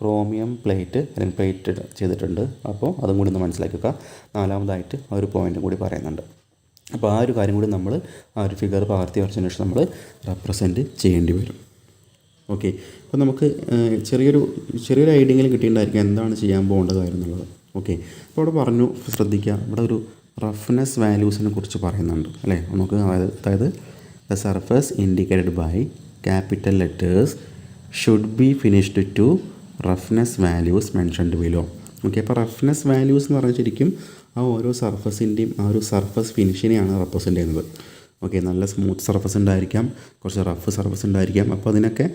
ക്രോമിയം പ്ലേറ്റ് അല്ലെങ്കിൽ പ്ലേറ്റഡ് ചെയ്തിട്ടുണ്ട്. അപ്പോൾ അതും കൂടി ഒന്ന് മനസ്സിലാക്കി വെക്കുക. നാലാമതായിട്ട് ആ ഒരു പോയിന്റും കൂടി പറയുന്നുണ്ട്. അപ്പോൾ ആ ഒരു കാര്യം കൂടി നമ്മൾ ആ ഒരു ഫിഗർ പകർത്തി വരച്ചതിന് ശേഷം നമ്മൾ റെപ്രസെന്റ് ചെയ്യേണ്ടി വരും. ഓക്കെ. അപ്പോൾ നമുക്ക് ചെറിയൊരു ചെറിയൊരു ഐഡിയെങ്കിലും കിട്ടിയിട്ടുണ്ടായിരിക്കും എന്താണ് ചെയ്യാൻ പോകേണ്ടത് എന്നുള്ളത്. ഓക്കെ. അപ്പോൾ അവിടെ പറഞ്ഞു ശ്രദ്ധിക്കുക ഇവിടെ ഒരു റഫ്നെസ് വാല്യൂസിനെ കുറിച്ച് പറയുന്നുണ്ട്. അല്ലേ? നമുക്ക് അതായത് അതായത് the surface indicated by capital letters should be finished to roughness values mentioned below okay. അപ്പോൾ റഫ്നെസ് വാല്യൂസ് എന്ന് പറഞ്ഞാൽ ശരിക്കും ആ ഓരോ സർഫസിന്റെയും ആ ഒരു സർഫസ് ഫിനിഷിനെയാണ് റെപ്രസെന്റ് ചെയ്യുന്നത്. ഓക്കെ നല്ല സ്മൂത്ത് സർഫസ് ഉണ്ടായിരിക്കാം. കുറച്ച് റഫ് സർഫസ് ഉണ്ടായിരിക്കാം. അപ്പോൾ അതിനൊക്കെ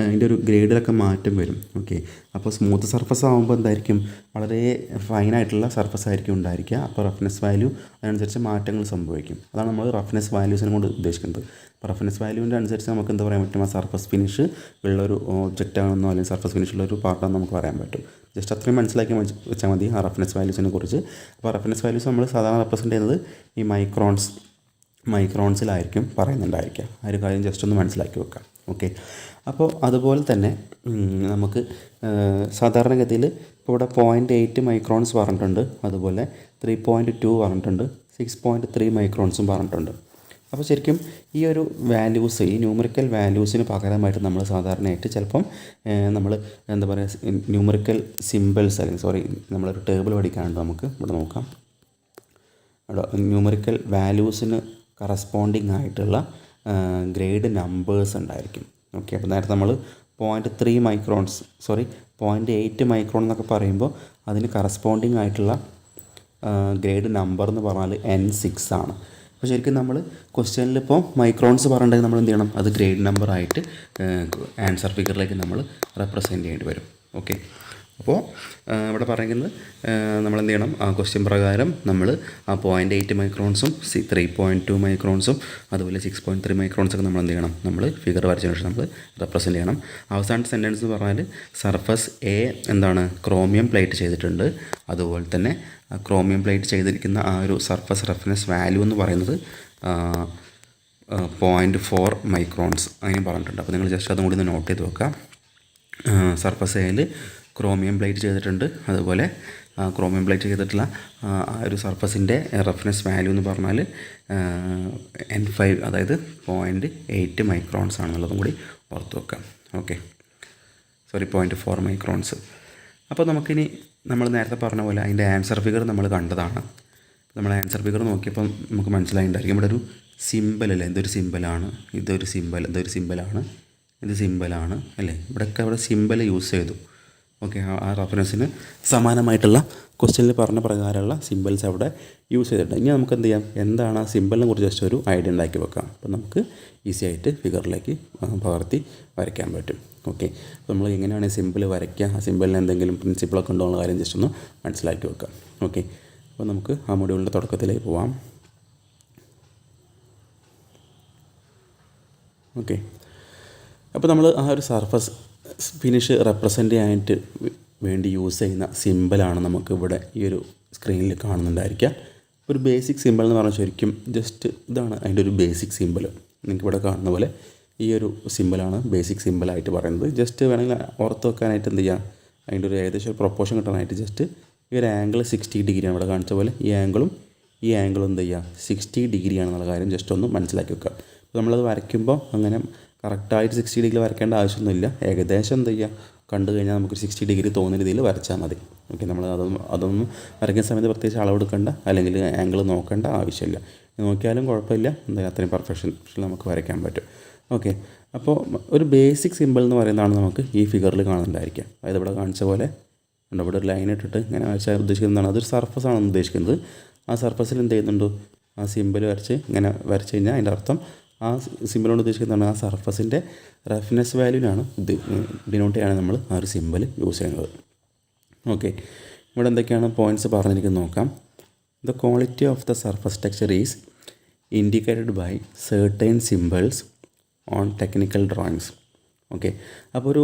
അതിന്റെ ഒരു ഗ്രേഡിലൊക്കെ മാറ്റം വരും. ഓക്കെ അപ്പോൾ സ്മൂത്ത് സർഫസ് ആകുമ്പോൾ എന്തായിരിക്കും? വളരെ ഫൈനായിട്ടുള്ള സർഫസ് ആയിരിക്കും ഉണ്ടായിരിക്കുക. അപ്പോൾ റഫ്നെസ് വാല്യൂ അതിനനുസരിച്ച് മാറ്റങ്ങൾ സംഭവിക്കും. അതാണ് നമ്മൾ റഫ്നെസ് വാല്യൂസിനെ കൊണ്ട് ഉദ്ദേശിക്കുന്നത്. അപ്പോൾ റഫ്നെസ് വാല്യൂവിന്റെ അനുസരിച്ച് നമുക്ക് എന്താ പറയാൻ പറ്റും? ആ സർഫസ് ഫിനിഷ് ഉള്ളൊരു ഒബ്ജക്റ്റ് ആണെന്നോ അല്ലെങ്കിൽ സർഫസ് ഫിനിഷ് ഉള്ള ഒരു പാർട്ടാണെന്ന് നമുക്ക് പറയാൻ പറ്റും. ജസ്റ്റ് അത്രയും മനസ്സിലാക്കി വെച്ച് വെച്ചാൽ മതി ആ റഫ്നെസ് വാല്യൂസിനെ കുറിച്ച്. അപ്പോൾ റഫ്നെസ് വാല്യൂസ് നമ്മൾ സാധാരണ റെപ്രസെന്റ് ചെയ്യുന്നത് ഈ മൈക്രോൺസ് മൈക്രോൺസിലായിരിക്കും പറയുന്നുണ്ടായിരിക്കുക. ആ ഒരു കാര്യം ജസ്റ്റ് ഒന്ന് മനസ്സിലാക്കി വെക്കാം. ഓക്കെ അപ്പോൾ അതുപോലെ തന്നെ നമുക്ക് സാധാരണഗതിയിൽ ഇപ്പോൾ ഇവിടെ പോയിന്റ് എയ്റ്റ് മൈക്രോൺസ് പറഞ്ഞിട്ടുണ്ട്. അതുപോലെ ത്രീ പോയിന്റ് ടു പറഞ്ഞിട്ടുണ്ട്. സിക്സ് പോയിന്റ് ത്രീ മൈക്രോൺസും പറഞ്ഞിട്ടുണ്ട്. അപ്പോൾ ശരിക്കും ഈ ഒരു വാല്യൂസ് ഈ ന്യൂമറിക്കൽ വാല്യൂസിന് പകരമായിട്ട് നമ്മൾ സാധാരണയായിട്ട് ചിലപ്പം നമ്മൾ എന്താ പറയുക ന്യൂമറിക്കൽ സിമ്പിൾസ് അല്ലെങ്കിൽ സോറി നമ്മളൊരു ടേബിൾ പഠിക്കാനുണ്ട് നമുക്ക്? ഇവിടെ നോക്കാം. ന്യൂമറിക്കൽ വാല്യൂസിന് കറസ്പോണ്ടിങ് ആയിട്ടുള്ള ഗ്രേഡ് നമ്പേഴ്സ് ഉണ്ടായിരിക്കും. ഓക്കെ അപ്പോൾ നേരത്തെ നമ്മൾ point three microns sorry point eight micron എന്നൊക്കെ പറയുമ്പോൾ അതിന് കറസ്പോണ്ടിങ് ആയിട്ടുള്ള ഗ്രേഡ് നമ്പർ എന്ന് പറഞ്ഞാൽ എൻ സിക്സ് ആണ്. അപ്പോൾ ശരിക്കും നമ്മൾ ക്വസ്റ്റ്യനിൽ ഇപ്പോൾ മൈക്രോൺസ് പറഞ്ഞിട്ടുണ്ടെങ്കിൽ നമ്മൾ എന്ത് ചെയ്യണം? അത് ഗ്രേഡ് നമ്പർ ആയിട്ട് ആൻസർ ഫിഗറിലേക്ക് നമ്മൾ റെപ്രസെന്റ് ചെയ്യേണ്ടി വരും. ഓക്കെ അപ്പോൾ ഇവിടെ പറയുന്നത് നമ്മൾ എന്ത് ചെയ്യണം? ആ ക്വസ്റ്റ്യൻ പ്രകാരം നമ്മൾ ആ പോയിന്റ് എയ്റ്റ് മൈക്രോൺസും സി ത്രീ പോയിന്റ് ടു മൈക്രോൺസും അതുപോലെ സിക്സ് പോയിന്റ് ത്രീ മൈക്രോൺസൊക്കെ നമ്മൾ എന്ത് ചെയ്യണം? നമ്മൾ ഫിഗർ വരച്ചതിന് ശേഷം നമ്മൾ റെപ്രസെന്റ് ചെയ്യണം. അവസാന സെന്റൻസ് എന്ന് പറഞ്ഞാൽ സർഫസ് എ എന്താണ്? ക്രോമിയം പ്ലേറ്റ് ചെയ്തിട്ടുണ്ട്. അതുപോലെ തന്നെ ക്രോമിയം പ്ലേറ്റ് ചെയ്തിരിക്കുന്ന ആ ഒരു സർഫസ് റെഫറൻസ് വാല്യൂ എന്ന് പറയുന്നത് പോയിന്റ് ഫോർ മൈക്രോൺസ് അങ്ങനെ പറഞ്ഞിട്ടുണ്ട്. അപ്പോൾ നിങ്ങൾ ജസ്റ്റ് അതും കൂടി ഒന്ന് നോട്ട് ചെയ്ത് വെക്കാം സർഫസ് എയിൽ ക്രോമിയം പ്ലേറ്റ് ചെയ്തിട്ടുണ്ട്. അതുപോലെ ക്രോമിയം പ്ലേറ്റ് ചെയ്തിട്ടുള്ള ആ ഒരു സർഫസിന്റെ റഫ്നെസ് വാല്യൂ എന്ന് പറഞ്ഞാൽ എൻ ഫൈവ് അതായത് പോയിന്റ് എയ്റ്റ് മൈക്രോൺസ് ആണെന്നുള്ളതും കൂടി ഓർത്ത് വെക്കാം okay sorry point four microns അപ്പോൾ നമുക്കിനി നമ്മൾ നേരത്തെ പറഞ്ഞ പോലെ അതിന്റെ ആൻസർ ഫിഗർ നമ്മൾ കണ്ടതാണ്. നമ്മൾ ആൻസർ ഫിഗർ നോക്കിയപ്പോൾ നമുക്ക് മനസ്സിലായിട്ടുണ്ടായിരിക്കും ഇവിടെ ഒരു സിമ്പിൾ അല്ലേ? എന്തൊരു സിമ്പലാണ് ഇതൊരു സിമ്പൽ എന്തൊരു സിമ്പലാണ് ഇത് സിമ്പലാണ് അല്ലേ? ഇവിടെയൊക്കെ അവിടെ സിമ്പൽ യൂസ് ചെയ്തു. ഓക്കെ ആ റഫറൻസിന് സമാനമായിട്ടുള്ള ക്വസ്റ്റ്യനിൽ പറഞ്ഞ പ്രകാരമുള്ള സിമ്പിൾസ് അവിടെ യൂസ് ചെയ്തിട്ടുണ്ട്. ഇനി നമുക്ക് എന്ത് ചെയ്യാം? എന്താണ് ആ സിമ്പിളിനെ കുറിച്ച് ജസ്റ്റ് ഒരു ഐഡിയ ഉണ്ടാക്കി വെക്കാം. അപ്പോൾ നമുക്ക് ഈസി ആയിട്ട് ഫിഗറിലേക്ക് പകർത്തി വരയ്ക്കാൻ പറ്റും. ഓക്കെ അപ്പോൾ നമ്മൾ എങ്ങനെയാണ് സിമ്പിൾ വരയ്ക്കുക? ആ സിമ്പിളിന് എന്തെങ്കിലും പ്രിൻസിപ്പിളൊക്കെ ഉണ്ടോ എന്നുള്ള കാര്യം ജസ്റ്റ് ഒന്ന് മനസ്സിലാക്കി വെക്കാം. ഓക്കെ അപ്പോൾ നമുക്ക് ആ മൊഡ്യൂളിന്റെ തുടക്കത്തിലേക്ക് പോവാം. ഓക്കെ അപ്പോൾ നമ്മൾ ആ ഒരു സർഫസ് ഫിനിഷ് റെപ്രസെന്റ് ചെയ്യാനായിട്ട് വേണ്ടി യൂസ് ചെയ്യുന്ന സിമ്പിളാണ് നമുക്കിവിടെ ഈ ഒരു സ്ക്രീനിൽ കാണുന്നുണ്ടായിരിക്കുക. ഒരു ബേസിക് സിമ്പിൾ എന്ന് പറഞ്ഞാൽ ശരിക്കും ജസ്റ്റ് ഇതാണ് അതിന്റെ ഒരു ബേസിക് സിമ്പിൾ നിങ്ങൾക്ക് ഇവിടെ കാണുന്ന പോലെ ഈ ഒരു സിമ്പിളാണ് ബേസിക് സിമ്പിളായിട്ട് പറയുന്നത്. ജസ്റ്റ് വേണമെങ്കിൽ ഓർത്ത് വെക്കാനായിട്ട് എന്ത് ചെയ്യാം? അതിന്റെ ഒരു ഏകദേശം പ്രൊപ്പോർഷൻ കിട്ടാനായിട്ട് ജസ്റ്റ് ഈ ഒരു ആംഗിൾ സിക്സ്റ്റി ഡിഗ്രിയാണ് ഇവിടെ കാണിച്ച പോലെ. ഈ ആംഗിളും ഈ ആംഗിളും എന്ത് ചെയ്യുക? സിക്സ്റ്റി ഡിഗ്രിയാണെന്നുള്ള കാര്യം ജസ്റ്റ് ഒന്ന് മനസ്സിലാക്കി വെക്കുക. അപ്പോൾ നമ്മളത് വരയ്ക്കുമ്പോൾ അങ്ങനെ കറക്റ്റായിട്ട് സിക്സ്റ്റി ഡിഗ്രി വരയ്ക്കേണ്ട ആവശ്യമൊന്നുമില്ല. ഏകദേശം എന്ത് ചെയ്യുക കണ്ടു കഴിഞ്ഞാൽ നമുക്ക് സിക്സ്റ്റി ഡിഗ്രി തോന്നുന്ന രീതിയിൽ വരച്ചാൽ മതി. ഓക്കെ നമ്മൾ അതൊന്നും അതൊന്നും വരയ്ക്കുന്ന സമയത്ത് പ്രത്യേകിച്ച് അളവെടുക്കേണ്ട അല്ലെങ്കിൽ ആംഗിൾ നോക്കേണ്ട ആവശ്യമില്ല. നോക്കിയാലും കുഴപ്പമില്ല. എന്തായാലും അത്രയും പെർഫെക്ഷൻ നമുക്ക് വരയ്ക്കാൻ പറ്റും. ഓക്കെ അപ്പോൾ ഒരു ബേസിക് സിമ്പിൾ എന്ന് പറയുന്നതാണ് നമുക്ക് ഈ ഫിഗറിൽ കാണുന്നുണ്ടായിരിക്കുക അതായത് ഇവിടെ കാണിച്ച പോലെ ഉണ്ട് ഇവിടെ ഒരു ലൈൻ ഇട്ടിട്ട് ഇങ്ങനെ വരച്ചാൽ ഉദ്ദേശിക്കുന്നതാണ്. അതൊരു സർഫസ് ആണ് ഉദ്ദേശിക്കുന്നത്. ആ സർഫസിൽ എന്ത് ചെയ്യുന്നുണ്ട്? ആ സിമ്പിൾ വരച്ച് ഇങ്ങനെ വരച്ച് കഴിഞ്ഞാൽ അതിന്റെ അർത്ഥം ആ സിമ്പിൾ കൊണ്ട് ഉദ്ദേശിക്കുന്നതാണ് ആ സർഫസിന്റെ റഫ്നെസ് വാല്യൂവിനാണ് ഇത് ഡിനോട്ട് ചെയ്യാൻ നമ്മൾ ആ ഒരു സിമ്പിൾ യൂസ് ചെയ്യുന്നത്. ഓക്കെ. ഇവിടെ എന്തൊക്കെയാണ് പോയിന്റ്സ് പറഞ്ഞിരിക്കുന്നത് നോക്കാം. The quality of the surface texture is indicated by certain symbols on technical drawings okay. അപ്പോൾ ഒരു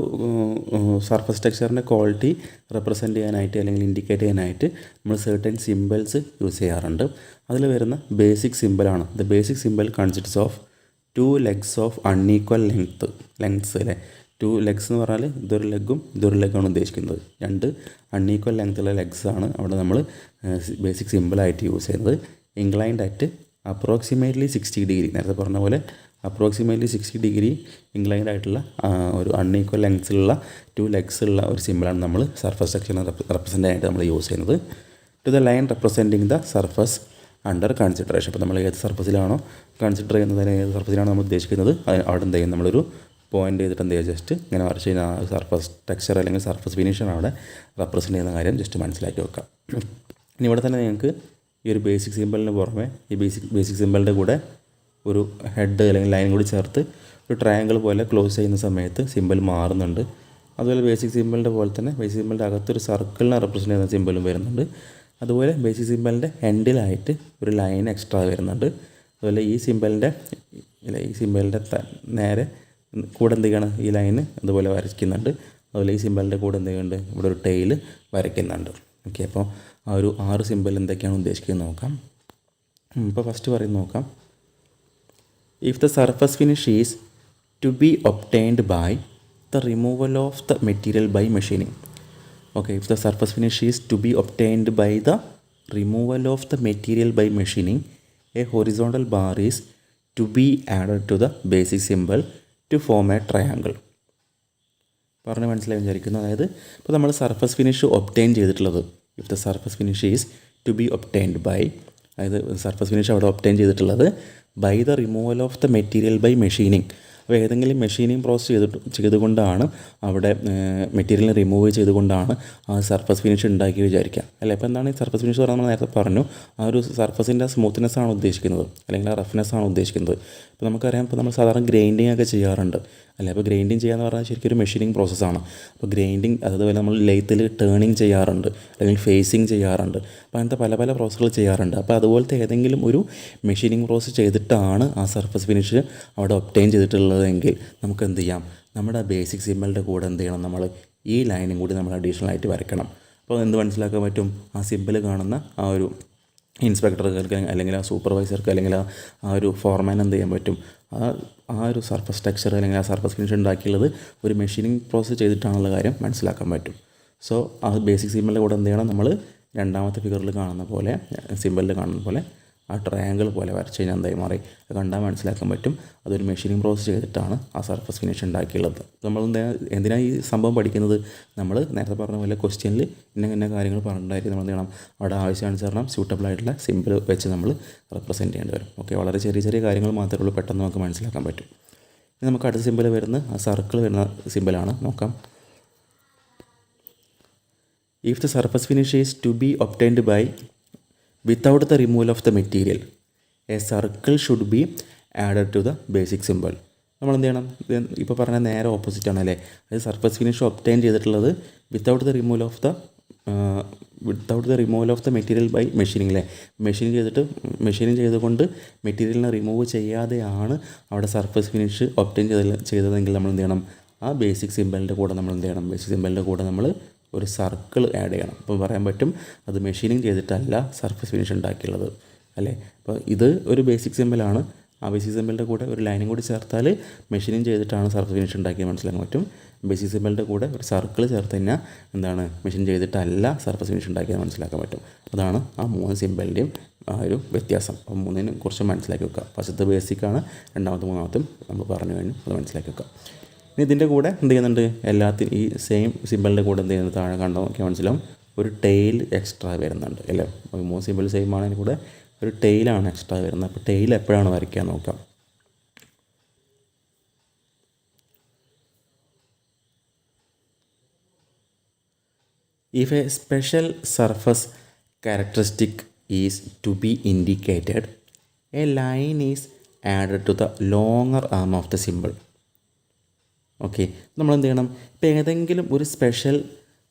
സർഫസ് ടെക്സ്ചറിന്റെ ക്വാളിറ്റി റെപ്രസെന്റ് ചെയ്യാനായിട്ട് അല്ലെങ്കിൽ ഇൻഡിക്കേറ്റ് ചെയ്യാനായിട്ട് നമ്മൾ സെർട്ടൻ സിമ്പിൾസ് യൂസ് ചെയ്യാറുണ്ട്. അതിൽ വരുന്ന ബേസിക് സിമ്പിളാണ് the basic symbol consists of two legs of unequal length lengths അല്ലേ? ടു ലെഗ്സ് എന്ന് പറഞ്ഞാൽ ഇതൊരു ലെഗും ഇതൊരു ലെഗാണ് ഉദ്ദേശിക്കുന്നത്. രണ്ട് അൺഈക്വൽ ലെങ്ത്തുള്ള ലെഗ്സ് ആണ് അവിടെ നമ്മൾ ബേസിക് സിമ്പിളായിട്ട് യൂസ് ചെയ്യുന്നത്. Inclined at approximately sixty degree നേരത്തെ പറഞ്ഞ പോലെ അപ്രോക്സിമേറ്റ്ലി സിക്സ്റ്റി ഡിഗ്രി ഇൻക്ലൈൻഡ് ആയിട്ടുള്ള ഒരു അൺഈക്വൽ ലെങ്സിലുള്ള ടു ലെഗ്സ് ഉള്ള ഒരു സിമ്പിളാണ് നമ്മൾ സർഫസ് സെക്ഷൻ റെപ്രസെന്റ് ആയിട്ട് നമ്മൾ യൂസ് ചെയ്യുന്നത്. To the line representing the surface under consideration അപ്പോൾ നമ്മൾ ഏത് സർഫസിലാണോ കൺസിഡർ ചെയ്യുന്നതിന് ഏത് സർഫസിലാണോ നമ്മൾ ഉദ്ദേശിക്കുന്നത് അതിന് അവിടെ എന്ത് ചെയ്യും? നമ്മളൊരു പോയിന്റ് ചെയ്തിട്ട് എന്ത് ചെയ്യുക? ജസ്റ്റ് ഇങ്ങനെ വരച്ച് കഴിഞ്ഞാൽ സർഫസ് ടെക്സ്ചർ അല്ലെങ്കിൽ സർഫസ് ഫിനിഷാണ് അവിടെ റെപ്രസെന്റ് ചെയ്യുന്ന കാര്യം ജസ്റ്റ് മനസ്സിലാക്കി വെക്കാം ഇനി ഇവിടെ തന്നെ നിങ്ങൾക്ക് ഈ ഒരു ബേസിക് സിമ്പിളിന് പുറമെ ഈ ബേസിക് ബേസിക് സിമ്പിളിന്റെ കൂടെ ഒരു ഹെഡ് അല്ലെങ്കിൽ ലൈൻ കൂടി ചേർത്ത് ഒരു ട്രയാങ്കിൾ പോലെ ക്ലോസ് ചെയ്യുന്ന സമയത്ത് സിമ്പിൾ മാറുന്നുണ്ട്. അതുപോലെ ബേസിക് സിമ്പിളിന്റെ പോലെ തന്നെ ബേസിക് സിമ്പിളിന്റെ അകത്തൊരു സർക്കിളിനെ റെപ്രസെന്റ് ചെയ്യുന്ന സിമ്പിളും വരുന്നുണ്ട്. അതുപോലെ ബേസിക് സിമ്പലിന്റെ എൻഡിലായിട്ട് ഒരു ലൈൻ എക്സ്ട്രാ വരുന്നുണ്ട്. അതുപോലെ ഈ സിമ്പലിന്റെ ഈ സിമ്പലിന്റെ നേരെ കൂടെ എന്ത് ചെയ്യണം? ഈ ലൈന് അതുപോലെ വരയ്ക്കുന്നുണ്ട്. അതുപോലെ ഈ സിമ്പലിന്റെ കൂടെ എന്ത് ചെയ്യുന്നുണ്ട്? ഇവിടെ ഒരു ടെയിൽ വരയ്ക്കുന്നുണ്ട്. ഓക്കെ അപ്പോൾ ആ ഒരു ആറ് സിമ്പിൾ എന്തൊക്കെയാണ് ഉദ്ദേശിക്കുന്നത് നോക്കാം. ഇപ്പോൾ ഫസ്റ്റ് പറയുന്നത് നോക്കാം. If the surface finish is to be obtained by the removal of the material by machining. Okay if the surface finish is to be obtained by the removal of the material by machining a horizontal bar is to be added to the basic symbol to form a triangle പറഞ്ഞ് മനസ്സിലായി വിചാരിക്കുന്നു. അതായത് ഇപ്പോൾ നമ്മൾ surface finish obtain ചെയ്തിട്ടുള്ളത് if the surface finish is to be obtained by അതായത് surface finish അവിടെ obtain ചെയ്തിട്ടുള്ളത് by the removal of the material by machining അപ്പോൾ ഏതെങ്കിലും മെഷീനിങ് പ്രോസസ്സ് ചെയ്തിട്ട് ചെയ്തുകൊണ്ടാണ് അവിടെ മെറ്റീരിയൽ റിമൂവ് ചെയ്തുകൊണ്ടാണ് ആ സർഫസ് ഫിനിഷ് ഉണ്ടാക്കി വിചാരിക്കുക. അല്ലേ? അപ്പോൾ എന്താണ് ഈ സർഫസ് ഫിനിഷ് പറഞ്ഞാൽ നമ്മൾ നേരത്തെ പറഞ്ഞു ആ ഒരു സർഫസിന്റെ സ്മൂത്ത്നെസ് ആണ് ഉദ്ദേശിക്കുന്നത് അല്ലെങ്കിൽ ആ റഫ്നെസ് ആണ് ഉദ്ദേശിക്കുന്നത്. ഇപ്പോൾ നമുക്കറിയാം ഇപ്പോൾ നമ്മൾ സാധാരണ ഗ്രൈൻഡിങ് ഒക്കെ ചെയ്യാറുണ്ട്. അല്ലേ? അപ്പോൾ ഗ്രൈൻഡിങ് ചെയ്യാന്ന് പറഞ്ഞാൽ ശരിക്കും ഒരു മെഷീനിങ് പ്രോസസ്സാണ്. അപ്പോൾ ഗ്രൈൻഡിങ് അതുപോലെ നമ്മൾ ലെയ്ത്തിൽ ടേണിങ് ചെയ്യാറുണ്ട് അല്ലെങ്കിൽ ഫേസിങ് ചെയ്യാറുണ്ട്. അപ്പോൾ അങ്ങനത്തെ പല പല പ്രോസസ്സുകൾ ചെയ്യാറുണ്ട്. അപ്പോൾ അതുപോലത്തെ ഏതെങ്കിലും ഒരു മെഷീനിങ് പ്രോസസ്സ് ചെയ്തിട്ടാണ് ആ സർഫസ് ഫിനിഷ് അവിടെ ഒപ്റ്റൈൻ ചെയ്തിട്ടുള്ളതെങ്കിൽ നമുക്ക് എന്ത് ചെയ്യാം? നമ്മുടെ ബേസിക് സിമ്പിളിന്റെ കൂടെ എന്ത് ചെയ്യണം? നമ്മൾ ഈ ലൈനും കൂടി നമ്മൾ അഡീഷണൽ ആയിട്ട് വരയ്ക്കണം. അപ്പോൾ എന്ത് മനസ്സിലാക്കാൻ പറ്റും? ആ സിമ്പിൾ കാണുന്ന ആ ഒരു ഇൻസ്പെക്ടർക്ക് അല്ലെങ്കിൽ ആ സൂപ്പർവൈസർക്ക് അല്ലെങ്കിൽ ആ ആ ഒരു ഫോർമാൻ എന്ത് ചെയ്യാൻ പറ്റും? ആ ആ ഒരു സർഫസ് സ്ട്രക്ചർ അല്ലെങ്കിൽ ആ സർഫസ് ഫിനിഷ് ഉണ്ടാക്കിയുള്ളത് ഒരു മെഷീനിങ് പ്രോസസ്സ് ചെയ്തിട്ടാണുള്ള കാര്യം മനസ്സിലാക്കാൻ പറ്റും. സോ ആ ബേസിക് സിമ്പിളിന്റെ കൂടെ എന്ത് ചെയ്യണം നമ്മൾ രണ്ടാമത്തെ ഫിഗറിൽ കാണുന്ന പോലെ സിമ്പിളിൽ കാണുന്ന പോലെ ആ ട്രയാങ്കിൾ പോലെ വരച്ച് കഴിഞ്ഞാൽ എന്തായി മാറി? അത് കണ്ടാൽ മനസ്സിലാക്കാൻ പറ്റും. അതൊരു മെഷീനിങ് പ്രോസസ്സ് ചെയ്തിട്ടാണ് ആ സർഫസ് ഫിനിഷ് ഉണ്ടാക്കിയുള്ളത്. നമ്മൾ എന്താ എന്തിനാണ് ഈ സംഭവം പഠിക്കുന്നത്? നമ്മൾ നേരത്തെ പറഞ്ഞ പോലെ ക്വസ്റ്റ്യനിൽ ഇന്ന ഇന്ന കാര്യങ്ങൾ പറഞ്ഞിട്ടുണ്ടായിരിക്കും നമ്മൾ ചെയ്യണം? അവിടെ ആവശ്യാനുസരണം സ്യൂട്ടബിൾ ആയിട്ടുള്ള സിമ്പിൾ വെച്ച് നമ്മൾ റെപ്രസെന്റ് ചെയ്യേണ്ടി വരും. ഓക്കെ വളരെ ചെറിയ ചെറിയ കാര്യങ്ങൾ മാത്രമേ ഉള്ളൂ. പെട്ടെന്ന് നമുക്ക് മനസ്സിലാക്കാൻ പറ്റും. ഇനി നമുക്ക് അടുത്ത സിമ്പിൾ വരുന്ന ആ സർക്കിൾ വരുന്ന സിമ്പിളാണ് നോക്കാം. If the surface finish is to be obtained by without the removal of the material. A circle should be added to the basic symbol. നമ്മൾ എന്ത് ചെയ്യണം ഇപ്പോൾ പറഞ്ഞ നേരെ ഓപ്പോസിറ്റ് ആണ് അല്ലേ? അത് സർഫസ് ഫിനിഷ് ഒപ്റ്റൈൻ ചെയ്തിട്ടുള്ളത് without the removal of the without the removal of the material by machining അല്ലേ മെഷീൻ ചെയ്തിട്ട് മെഷീനിങ് ചെയ്തുകൊണ്ട് മെറ്റീരിയലിനെ റിമൂവ് ചെയ്യാതെയാണ് അവിടെ സർഫസ് ഫിനിഷ് ഒപ്റ്റൈൻ ചെയ്ത ചെയ്തതെങ്കിൽ നമ്മൾ എന്ത് ചെയ്യണം ആ ബേസിക് സിമ്പിളിന്റെ കൂടെ നമ്മൾ എന്ത് ചെയ്യണം ബേസിക് സിമ്പിളിന്റെ കൂടെ നമ്മൾ ഒരു സർക്കിൾ ആഡ് ചെയ്യണം. അപ്പോൾ പറയാൻ പറ്റും അത് മെഷീനിങ് ചെയ്തിട്ടല്ല സർഫസ് ഫിനിഷ് ഉണ്ടാക്കിയുള്ളത്. അല്ലേ? അപ്പോൾ ഇത് ഒരു ബേസിക് സിമ്പിളാണ് ആ ബേസിക് സിമ്പിളിന്റെ കൂടെ ഒരു ലൈനും കൂടി ചേർത്താൽ മെഷീനിങ് ചെയ്തിട്ടാണ് സർഫസ് ഫിനിഷ് ഉണ്ടാക്കിയത് മനസ്സിലാക്കാൻ പറ്റും. ബേസിക് സിമ്പിളിന്റെ കൂടെ ഒരു സർക്കിൾ ചേർത്ത് കഴിഞ്ഞാൽ എന്താണ്? മെഷീൻ ചെയ്തിട്ടല്ല സർഫസ് ഫിനിഷ് ഉണ്ടാക്കിയത് മനസ്സിലാക്കാൻ പറ്റും. അതാണ് ആ മൂന്ന് സിമ്പിളിന്റെയും ആ ഒരു വ്യത്യാസം. അപ്പോൾ മൂന്നിനും കുറച്ച് മനസ്സിലാക്കി വെക്കുക. ഫസ്റ്റത്തെ ബേസിക്കാണ് രണ്ടാമത്തെ മൂന്നാമത്തും നമ്മൾ പറഞ്ഞു കഴിഞ്ഞു. അത് മനസ്സിലാക്കി വെക്കുക. ഇനി ഇതിന്റെ കൂടെ എന്ത് ചെയ്യുന്നുണ്ട്? എല്ലാത്തിനും ഈ സെയിം സിമ്പിളിന്റെ കൂടെ എന്ത് ചെയ്യുന്നത് താഴെ കണ്ടോ? നോക്കിയാൽ മനസ്സിലാവും. ഒരു ടെയിൽ എക്സ്ട്രാ വരുന്നുണ്ട് അല്ലേ? മൂന്ന് സിമ്പിൾ സെയിം ആണെങ്കിൽ കൂടെ. ഒരു ടെയിലാണ് എക്സ്ട്രാ വരുന്നത്. അപ്പോൾ ടെയിൽ എപ്പോഴാണ് വരയ്ക്കാൻ നോക്കാം. If a special surface characteristic is to be indicated a line is add to the longer arm of the symbol. Okay നമ്മൾ എന്ത് ചെയ്യണം ഇപ്പോൾ ഏതെങ്കിലും ഒരു സ്പെഷ്യൽ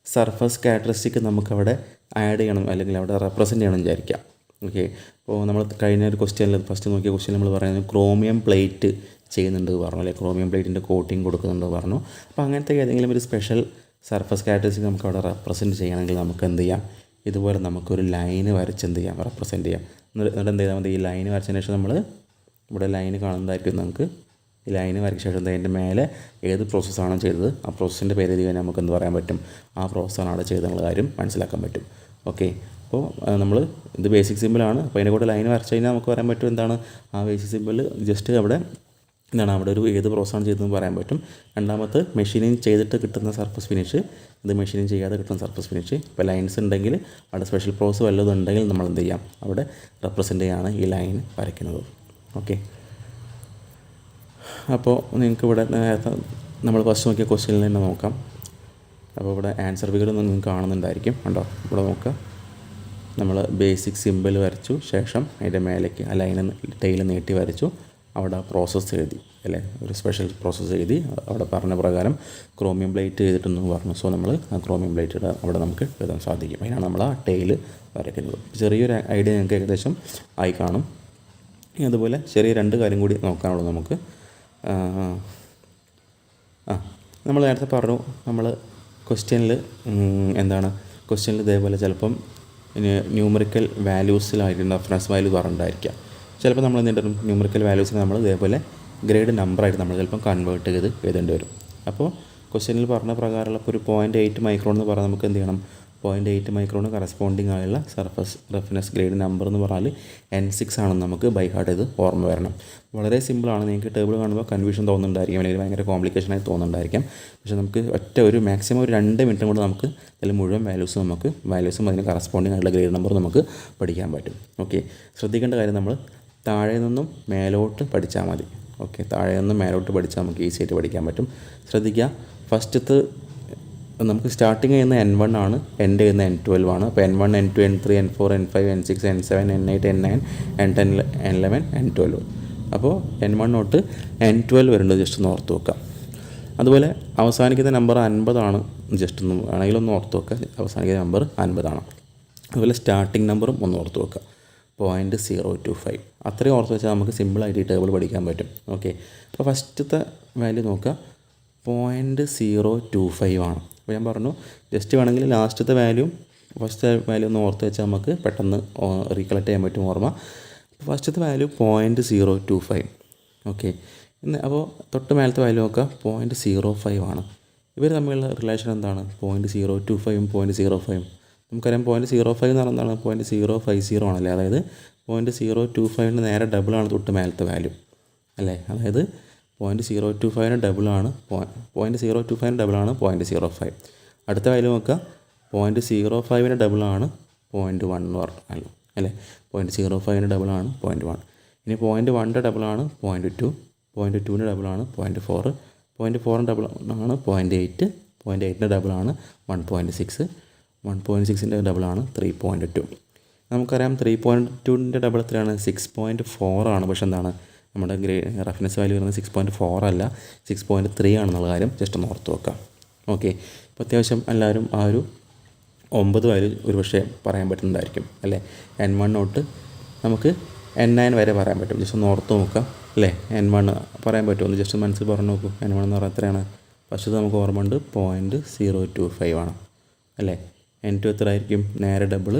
സർഫസ് ക്യാരക്ടറിസ്റ്റിക് നമുക്കവിടെ ആഡ് ചെയ്യണം അല്ലെങ്കിൽ അവിടെ റെപ്രസെന്റ് ചെയ്യണം വിചാരിക്കാം. ഓക്കെ ഇപ്പോൾ നമ്മൾ കഴിഞ്ഞ ഒരു ക്വസ്റ്റ്യനിൽ ഫസ്റ്റ് നോക്കിയ ക്വസ്റ്റ്യൻ നമ്മൾ പറയുന്നത് ക്രോമിയം പ്ലേറ്റ് ചെയ്യുന്നുണ്ട് പറഞ്ഞു അല്ലെങ്കിൽ ക്രോമിയം പ്ലേറ്റിന്റെ കോട്ടിങ് കൊടുക്കുന്നുണ്ട് പറഞ്ഞു. അപ്പോൾ അങ്ങനത്തെ ഏതെങ്കിലും ഒരു സ്പെഷ്യൽ സർഫസ് ക്യാരക്ടറിസ്റ്റിക് നമുക്ക് അവിടെ റെപ്രസെന്റ് ചെയ്യണമെങ്കിൽ നമുക്ക് എന്ത് ചെയ്യാം? ഇതുപോലെ നമുക്കൊരു ലൈന് വരച്ച് എന്ത് ചെയ്യാം? റെപ്രസെന്റ് ചെയ്യാം. എന്നിട്ട് എന്ത് ചെയ്താൽ മതി? ഈ ലൈന് വരച്ചതിന് ശേഷം നമ്മൾ ഇവിടെ ലൈന് കാണുന്നതായിരിക്കും നമുക്ക് ഈ ലൈന് വരയ്ക്ക് ശേഷം അതിന്റെ മേലെ ഏത് പ്രോസസ്സാണോ ചെയ്തത് ആ പ്രോസസ്സിന്റെ പേര് എഴുതി കഴിഞ്ഞാൽ നമുക്ക് എന്ത് പറയാൻ പറ്റും? ആ പ്രോസസ്സാണ് അവിടെ ചെയ്തെന്നുള്ള കാര്യം മനസ്സിലാക്കാൻ പറ്റും. ഓക്കെ അപ്പോൾ നമ്മൾ ഇത് ബേസിക് സിമ്പിളാണ് അപ്പോൾ അതിന്റെ കൂടെ ലൈൻ വരച്ച് കഴിഞ്ഞാൽ നമുക്ക് പറയാൻ പറ്റും എന്താണ്? ആ ബേസിക് സിമ്പിൾ ജസ്റ്റ് അവിടെ എന്താണ്? അവിടെ ഒരു ഏത് പ്രോസസ്സാണ് ചെയ്തതെന്ന് പറയാൻ പറ്റും. രണ്ടാമത്തെ മെഷീനിങ് ചെയ്തിട്ട് കിട്ടുന്ന സർഫസ് ഫിനിഷ് ഇത് മെഷീനിങ് ചെയ്യാതെ കിട്ടുന്ന സർഫസ് ഫിനിഷ് ഇപ്പോൾ ലൈൻസ് ഉണ്ടെങ്കിൽ അവിടെ സ്പെഷ്യൽ പ്രോസസ് വല്ലതും ഉണ്ടെങ്കിൽ നമ്മൾ എന്ത് ചെയ്യാം? അവിടെ റെപ്രസെന്റ് ചെയ്യാണ് ഈ ലൈൻ വരയ്ക്കുന്നത്. ഓക്കെ അപ്പോൾ നിങ്ങൾക്ക് ഇവിടെ നേരത്തെ നമ്മൾ ഫസ്റ്റ് നോക്കിയ ക്വസ്റ്റ്യനിൽ തന്നെ നോക്കാം. അപ്പോൾ ഇവിടെ ആൻസർ ഫിഗർ നിങ്ങൾക്ക് കാണുന്നുണ്ടായിരിക്കും. കണ്ടോ? ഇവിടെ നോക്കുക നമ്മൾ ബേസിക് സിമ്പിൾ വരച്ചു. ശേഷം അതിന്റെ മേലേക്ക് ആ ലൈന് ടൈൽ നീട്ടി വരച്ചു. അവിടെ പ്രോസസ്സ് എഴുതി അല്ലേ? ഒരു സ്പെഷ്യൽ പ്രോസസ്സ് എഴുതി. അവിടെ പറഞ്ഞ പ്രകാരം ക്രോമിയം പ്ലേറ്റ് ചെയ്തിട്ടെന്ന് പറഞ്ഞു. സോ നമ്മൾ ആ ക്രോമിയം പ്ലേറ്റ് അവിടെ നമുക്ക് എഴുതാൻ സാധിക്കും. അതിനാണ് നമ്മൾ ആ ടൈൽ വരയ്ക്കുന്നത്. ചെറിയൊരു ഐഡിയ ഞങ്ങൾക്ക് ഏകദേശം ആയി കാണും. അതുപോലെ ചെറിയ രണ്ട് കാര്യം കൂടി നോക്കാനുള്ളൂ നമുക്ക്. ആ നമ്മൾ നേരത്തെ പറഞ്ഞു നമ്മൾ ക്വസ്റ്റ്യനിൽ എന്താണ്? ക്വസ്റ്റ്യനിൽ ഇതേപോലെ ചിലപ്പം ന്യൂമറിക്കൽ വാല്യൂസിലായിരിക്കും റഫറൻസ് വാല്യൂ പറഞ്ഞിട്ടുണ്ടായിരിക്കുക ചിലപ്പോൾ നമ്മൾ എന്ത് ചെയ്തിട്ടും ന്യൂമറിക്കൽ വാല്യൂസിന് നമ്മൾ ഇതേപോലെ ഗ്രേഡ് നമ്പറായിട്ട് നമ്മൾ ചിലപ്പം കൺവേർട്ട് ചെയ്ത് എഴുതേണ്ടി വരും. അപ്പോൾ ക്വസ്റ്റ്യനിൽ പറഞ്ഞ പ്രകാരമുള്ള ഒരു പോയിന്റ് എയ്റ്റ് മൈക്രോൺ എന്ന് പറഞ്ഞാൽ നമുക്ക് എന്ത് ചെയ്യണം? പോയിന്റ് എയ്റ്റ് മൈക്രോണ് കറസ്പോണ്ടിങ് ആയുള്ള സർഫസ് റഫ്നെസ് ഗ്രേഡ് നമ്പർ എന്ന് പറഞ്ഞാൽ എൻ സിക്സ് ആണെന്ന് നമുക്ക് ബൈ ഹാർട്ട് ഇത് ഓർമ്മ വരണം. വളരെ സിമ്പിളാണ് നിങ്ങൾക്ക് ടേബിൾ കാണുമ്പോൾ കൺഫ്യൂഷൻ തോന്നുന്നുണ്ടായിരിക്കും. അല്ലെങ്കിൽ ഭയങ്കര കോംപ്ലിക്കേഷൻ ആയി തോന്നുന്നുണ്ടായിരിക്കും. പക്ഷേ നമുക്ക് ഒറ്റ ഒരു മാക്സിമം ഒരു രണ്ട് മിനിറ്റ് കൊണ്ട് നമുക്ക് അതിൽ മുഴുവൻ വാല്യൂസ് നമുക്ക് വാല്യൂസും അതിന് കറസ്പോണ്ടിങ് ആയിട്ടുള്ള ഗ്രേഡ് നമ്പർ നമുക്ക് പഠിക്കാൻ പറ്റും. ഓക്കെ ശ്രദ്ധിക്കേണ്ട കാര്യം നമ്മൾ താഴെ നിന്നും മേലോട്ട് പഠിച്ചാൽ മതി. ഓക്കെ താഴെ നിന്നും മേലോട്ട് പഠിച്ചാൽ നമുക്ക് ഈസി ആയിട്ട് പഠിക്കാൻ പറ്റും. ശ്രദ്ധിക്കുക ഫസ്റ്റത്ത് നമുക്ക് സ്റ്റാർട്ടിങ് ചെയ്യുന്ന എൻ വൺ ആണ് എൻഡ് ചെയ്യുന്ന എൻ ട്വൽവ് ആണ്. അപ്പോൾ N one N two N three N four N five N six N seven N eight N nine N ten N eleven N twelve അപ്പോൾ എൻ വൺ തൊട്ട് N twelve വരേണ്ടത് just ഒന്ന് ഓർത്ത് വെക്കാം. അതുപോലെ അവസാനിക്കുന്ന നമ്പർ അൻപതാണ് ജസ്റ്റ് ഒന്ന് വേണമെങ്കിൽ ഒന്ന് ഓർത്ത് വെക്കുക അവസാനിക്കുന്ന നമ്പർ അൻപതാണ് അതുപോലെ സ്റ്റാർട്ടിംഗ് നമ്പറും ഒന്ന് ഓർത്ത് വെക്കുക പോയിന്റ് സീറോ ടു ഫൈവ് അത്രയും ഓർത്ത് വെച്ചാൽ നമുക്ക് സിമ്പിളായിട്ട് ടേബിൾ പഠിക്കാൻ പറ്റും. ഓക്കെ അപ്പോൾ ഫസ്റ്റത്തെ വാല്യൂ നോക്കുക. പോയിന്റ് സീറോ ടു ഫൈവ് ആണ്. അപ്പോൾ ഞാൻ പറഞ്ഞു ജസ്റ്റ് വേണമെങ്കിൽ ലാസ്റ്റത്തെ വാല്യൂ ഫസ്റ്റ് വാല്യൂ ഒന്ന് ഓർത്ത് വെച്ചാൽ നമുക്ക് പെട്ടെന്ന് റീകളക്ട് ചെയ്യാൻ പറ്റും ഓർമ്മ. ഫസ്റ്റത്തെ value point zero two five okay അപ്പോൾ തൊട്ട് മേലത്തെ വാല്യൂ നോക്കുക പോയിന്റ് സീറോ ഫൈവ് ആണ്. ഇവർ തമ്മിലുള്ള റിലേഷൻ എന്താണ്? പോയിന്റ് സീറോ ടു ഫൈവും പോയിന്റ് സീറോ ഫൈവും നമുക്കറിയാം പോയിന്റ് സീറോ ഫൈവ് എന്ന് പറഞ്ഞാൽ എന്താണ്? പോയിന്റ് സീറോ ഫൈവ് സീറോ ആണല്ലേ? അതായത് പോയിന്റ് സീറോ ടു ഫൈവിന് നേരെ ഡബിളാണ് തൊട്ട് മേലത്തെ വാല്യൂ അല്ലേ? അതായത് പോയിന്റ് സീറോ ടു ഫൈവിന് ഡബിളാണ് പോയിന്റ് സീറോ ടു ഫൈവിന് ഡബിളാണ് പോയിന്റ് സീറോ ഫൈവ് അടുത്ത വാല്യൂ നോക്കുക. പോയിന്റ് സീറോ ഫൈവിന് ഡബിളാണ് പോയിന്റ് വൺ എന്ന് പറഞ്ഞു. അല്ലേ? പോയിന്റ് സീറോ ഫൈവിന് ഡബിളാണ് പോയിന്റ് വൺ ഇനി പോയിന്റ് വണ്ണിന്റെ ഡബിളാണ് പോയിന്റ് ടു പോയിന്റ് ടുവിന്റെ ഡബിളാണ് പോയിന്റ് ഫോർ പോയിന്റ് ഫോറിന്റെ ഡബിൾ ആണ് പോയിന്റ് എയ്റ്റ് പോയിന്റ് എയ്റ്റിന്റെ ഡബിളാണ് one point six one point സിക്സിന്റെ ഡബിളാണ് ത്രീ പോയിന്റ് ടു നമുക്കറിയാം ത്രീ പോയിന്റ് ടുവിന്റെ ഡബിൾ എത്രയാണ്? സിക്സ് പോയിന്റ് ഫോർ ആണ്. പക്ഷെ എന്താണ്? നമ്മുടെ ഗ്രേ റഫ്നെസ് വാല്യൂ വരുന്നത് സിക്സ് പോയിന്റ് ഫോർ അല്ല സിക്സ് പോയിന്റ് ത്രീ ആണെന്നുള്ള കാര്യം ജസ്റ്റ് ഒന്ന് ഓർത്ത് വെക്കാം ഓക്കെ ഇപ്പോൾ അത്യാവശ്യം എല്ലാവരും ആ ഒരു ഒമ്പത് വാല്യൂ ഒരുപക്ഷെ പറയാൻ പറ്റുന്നതായിരിക്കും അല്ലേ? എൻ വൺ തൊട്ട് നമുക്ക് എൻ നയൻ വരെ പറയാൻ പറ്റും. ജസ്റ്റ് ഒന്ന് ഓർത്ത് നോക്കാം അല്ലേ? എൻ വൺ പറയാൻ പറ്റുമോ? ഒന്ന് ജസ്റ്റ് മനസ്സിൽ പറഞ്ഞു നോക്കൂ. എൻ വൺ എന്ന് പറഞ്ഞാൽ എത്രയാണ്? ഫസ്റ്റ് നമുക്ക് ഓർമ്മ ഉണ്ട് പോയിന്റ് സീറോ ടു ഫൈവ് ആണ് അല്ലേ? എൻ ടു എത്ര ആയിരിക്കും നേരെ ഡബിൾ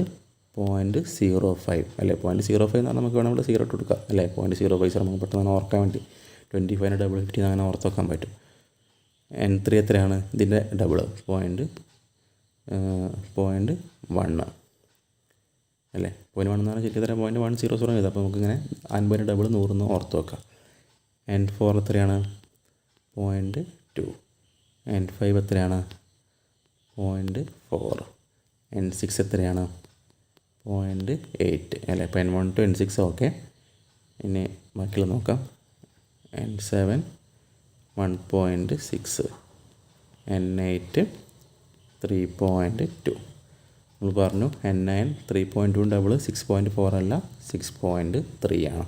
പോയിന്റ് സീറോ ഫൈവ് അല്ലേ? പോയിന്റ് സീറോ ഫൈവ് എന്ന് പറഞ്ഞാൽ നമുക്ക് വേണമെങ്കിൽ സീറോ ഇട്ട് കൊടുക്കാം അല്ലേ? പോയിന്റ് സീറോ ഫൈവ് നമുക്ക് പെട്ടെന്ന് ഓർക്കാൻ വേണ്ടി. ട്വന്റി ഫൈവിന് ഡബിൾ ഫിഫ്റ്റി അങ്ങനെ ഓർത്ത് വെക്കാൻ പറ്റും. എൻ ത്രീ എത്രയാണ്? ഇതിന്റെ ഡബിൾ പോയിന്റ് പോയിന്റ് വണ്ണ് അല്ലേ? പോയിന്റ് വൺ എന്ന് പറഞ്ഞാൽ ശരിക്കും തരാം പോയിന്റ് വൺ സീറോ സീറോ ചെയ്താൽ അപ്പോൾ നമുക്കിങ്ങനെ അൻപതിന് ഡബിൾ നൂറിന്ന് ഓർത്ത് വെക്കാം. എൻ ഫോർ എത്രയാണ്? പോയിന്റ് ടു എൻ ഫൈവ് എത്രയാണ്? പോയിന്റ് ഫോർ എൻ സിക്സ് എത്രയാണ്? പോയിന്റ് എയ്റ്റ് അല്ലേ? ഇപ്പോൾ N one two N six okay ഇനി ബാക്കിയുള്ള നോക്കാം. N seven one point six N eight three point two നമ്മൾ പറഞ്ഞു N nine three point two double six point four അല്ല six point three ആണ്.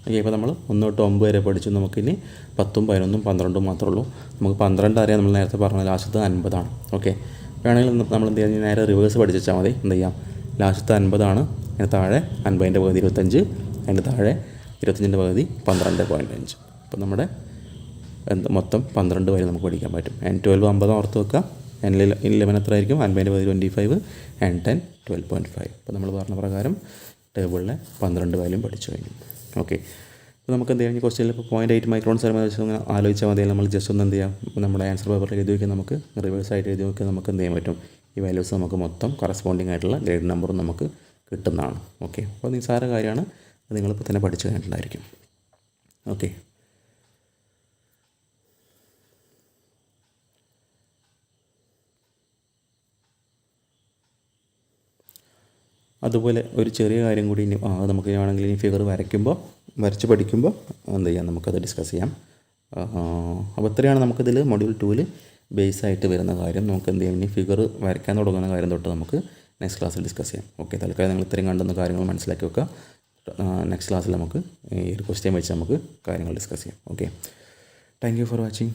ഓക്കെ ഇപ്പോൾ നമ്മൾ ഒന്ന് തൊട്ട് ഒമ്പത് വരെ പഠിച്ചു. നമുക്കിനി പത്തും പതിനൊന്നും പന്ത്രണ്ടും മാത്രമേ ഉള്ളൂ. നമുക്ക് പന്ത്രണ്ട് അറിയാം നമ്മൾ നേരത്തെ പറഞ്ഞ ലാസ്റ്റ് അൻപതാണ്. ഓക്കെ വേണമെങ്കിൽ നമ്മൾ എന്ത് ചെയ്യാം? നേരെ റിവേഴ്സ് പഠിച്ചാൽ മതി. എന്ത് ചെയ്യാം? ലാസ്റ്റത്തെ അൻപതാണ്. അതിന് താഴെ അൻപതിന്റെ പകുതി ഇരുപത്തഞ്ച് അതിന്റെ താഴെ ഇരുപത്തഞ്ചിന്റെ പകുതി പന്ത്രണ്ട് പോയിന്റ് അഞ്ച്. അപ്പോൾ നമ്മുടെ എന്ത് മൊത്തം പന്ത്രണ്ട് വരെ നമുക്ക് പഠിക്കാൻ പറ്റും. എൻ ട്വൽവ് അമ്പത് ഓർത്ത് വെക്കാം. എൻ ഇലവൻ എത്ര ആയിരിക്കും അൻപതിന്റെ പകുതി twenty five N ten twelve point five അപ്പോൾ നമ്മൾ പറഞ്ഞ പ്രകാരം ടേബിളിലെ പന്ത്രണ്ട് വാല്യൂം പഠിച്ചു കഴിഞ്ഞു. ഓക്കെ അപ്പോൾ നമുക്ക് എന്ത് ചെയ്യാം? ക്വസ്റ്റ്യനിൽ ഇപ്പോൾ പോയിന്റ് എയ്റ്റ് മൈക്രോൺ സ്ഥലം അങ്ങനെ ആലോചിച്ചാൽ മതി നമ്മൾ ജസ്റ്റ് ഒന്ന് എന്ത് ചെയ്യാം? നമ്മുടെ ആൻസർ പേപ്പറിൽ എഴുതി വയ്ക്കാൻ നമുക്ക് റിവേഴ്സ് ആയിട്ട് എഴുതി നോക്കിയാൽ നമുക്ക് എന്ത് ചെയ്യാൻ പറ്റും? ഈ വാല്യൂസ് നമുക്ക് മൊത്തം കറസ്പോണ്ടിങ് ആയിട്ടുള്ള ഗ്രേഡ് നമ്പറും നമുക്ക് കിട്ടുന്നതാണ്. ഓക്കെ അപ്പോൾ നിസ്സാര കാര്യമാണ്. അത് നിങ്ങളിപ്പോൾ തന്നെ പഠിച്ചു കഴിഞ്ഞിട്ടുണ്ടായിരിക്കും. ഓക്കെ അതുപോലെ ഒരു ചെറിയ കാര്യം കൂടി ഇനി നമുക്ക് വേണമെങ്കിൽ ഇനി ഫിഗർ വരയ്ക്കുമ്പോൾ വരച്ച് പഠിക്കുമ്പോൾ എന്ത് ചെയ്യാം? നമുക്കത് ഡിസ്കസ് ചെയ്യാം. അപ്പോൾ ഇത്രയാണ് നമുക്കിതിൽ മൊഡ്യൂൾ ടൂവിൽ ബേസ് ആയിട്ട് വരുന്ന കാര്യം നമുക്ക് എന്ത് ചെയ്യാം ഇനി ഫിഗർ വരയ്ക്കാൻ തുടങ്ങുന്ന കാര്യം തൊട്ട് നമുക്ക് നെക്സ്റ്റ് ക്ലാസ്സിൽ ഡിസ്കസ് ചെയ്യാം. ഓക്കെ തൽക്കാലം നിങ്ങൾ ഇത്രയും കണ്ടുന്ന കാര്യങ്ങൾ മനസ്സിലാക്കി വെക്കുക. നെക്സ്റ്റ് ക്ലാസ്സിൽ നമുക്ക് ഈ ഒരു ക്വസ്റ്റ്യൻ വെച്ച് നമുക്ക് കാര്യങ്ങൾ ഡിസ്കസ് ചെയ്യാം. Okay thank you for watching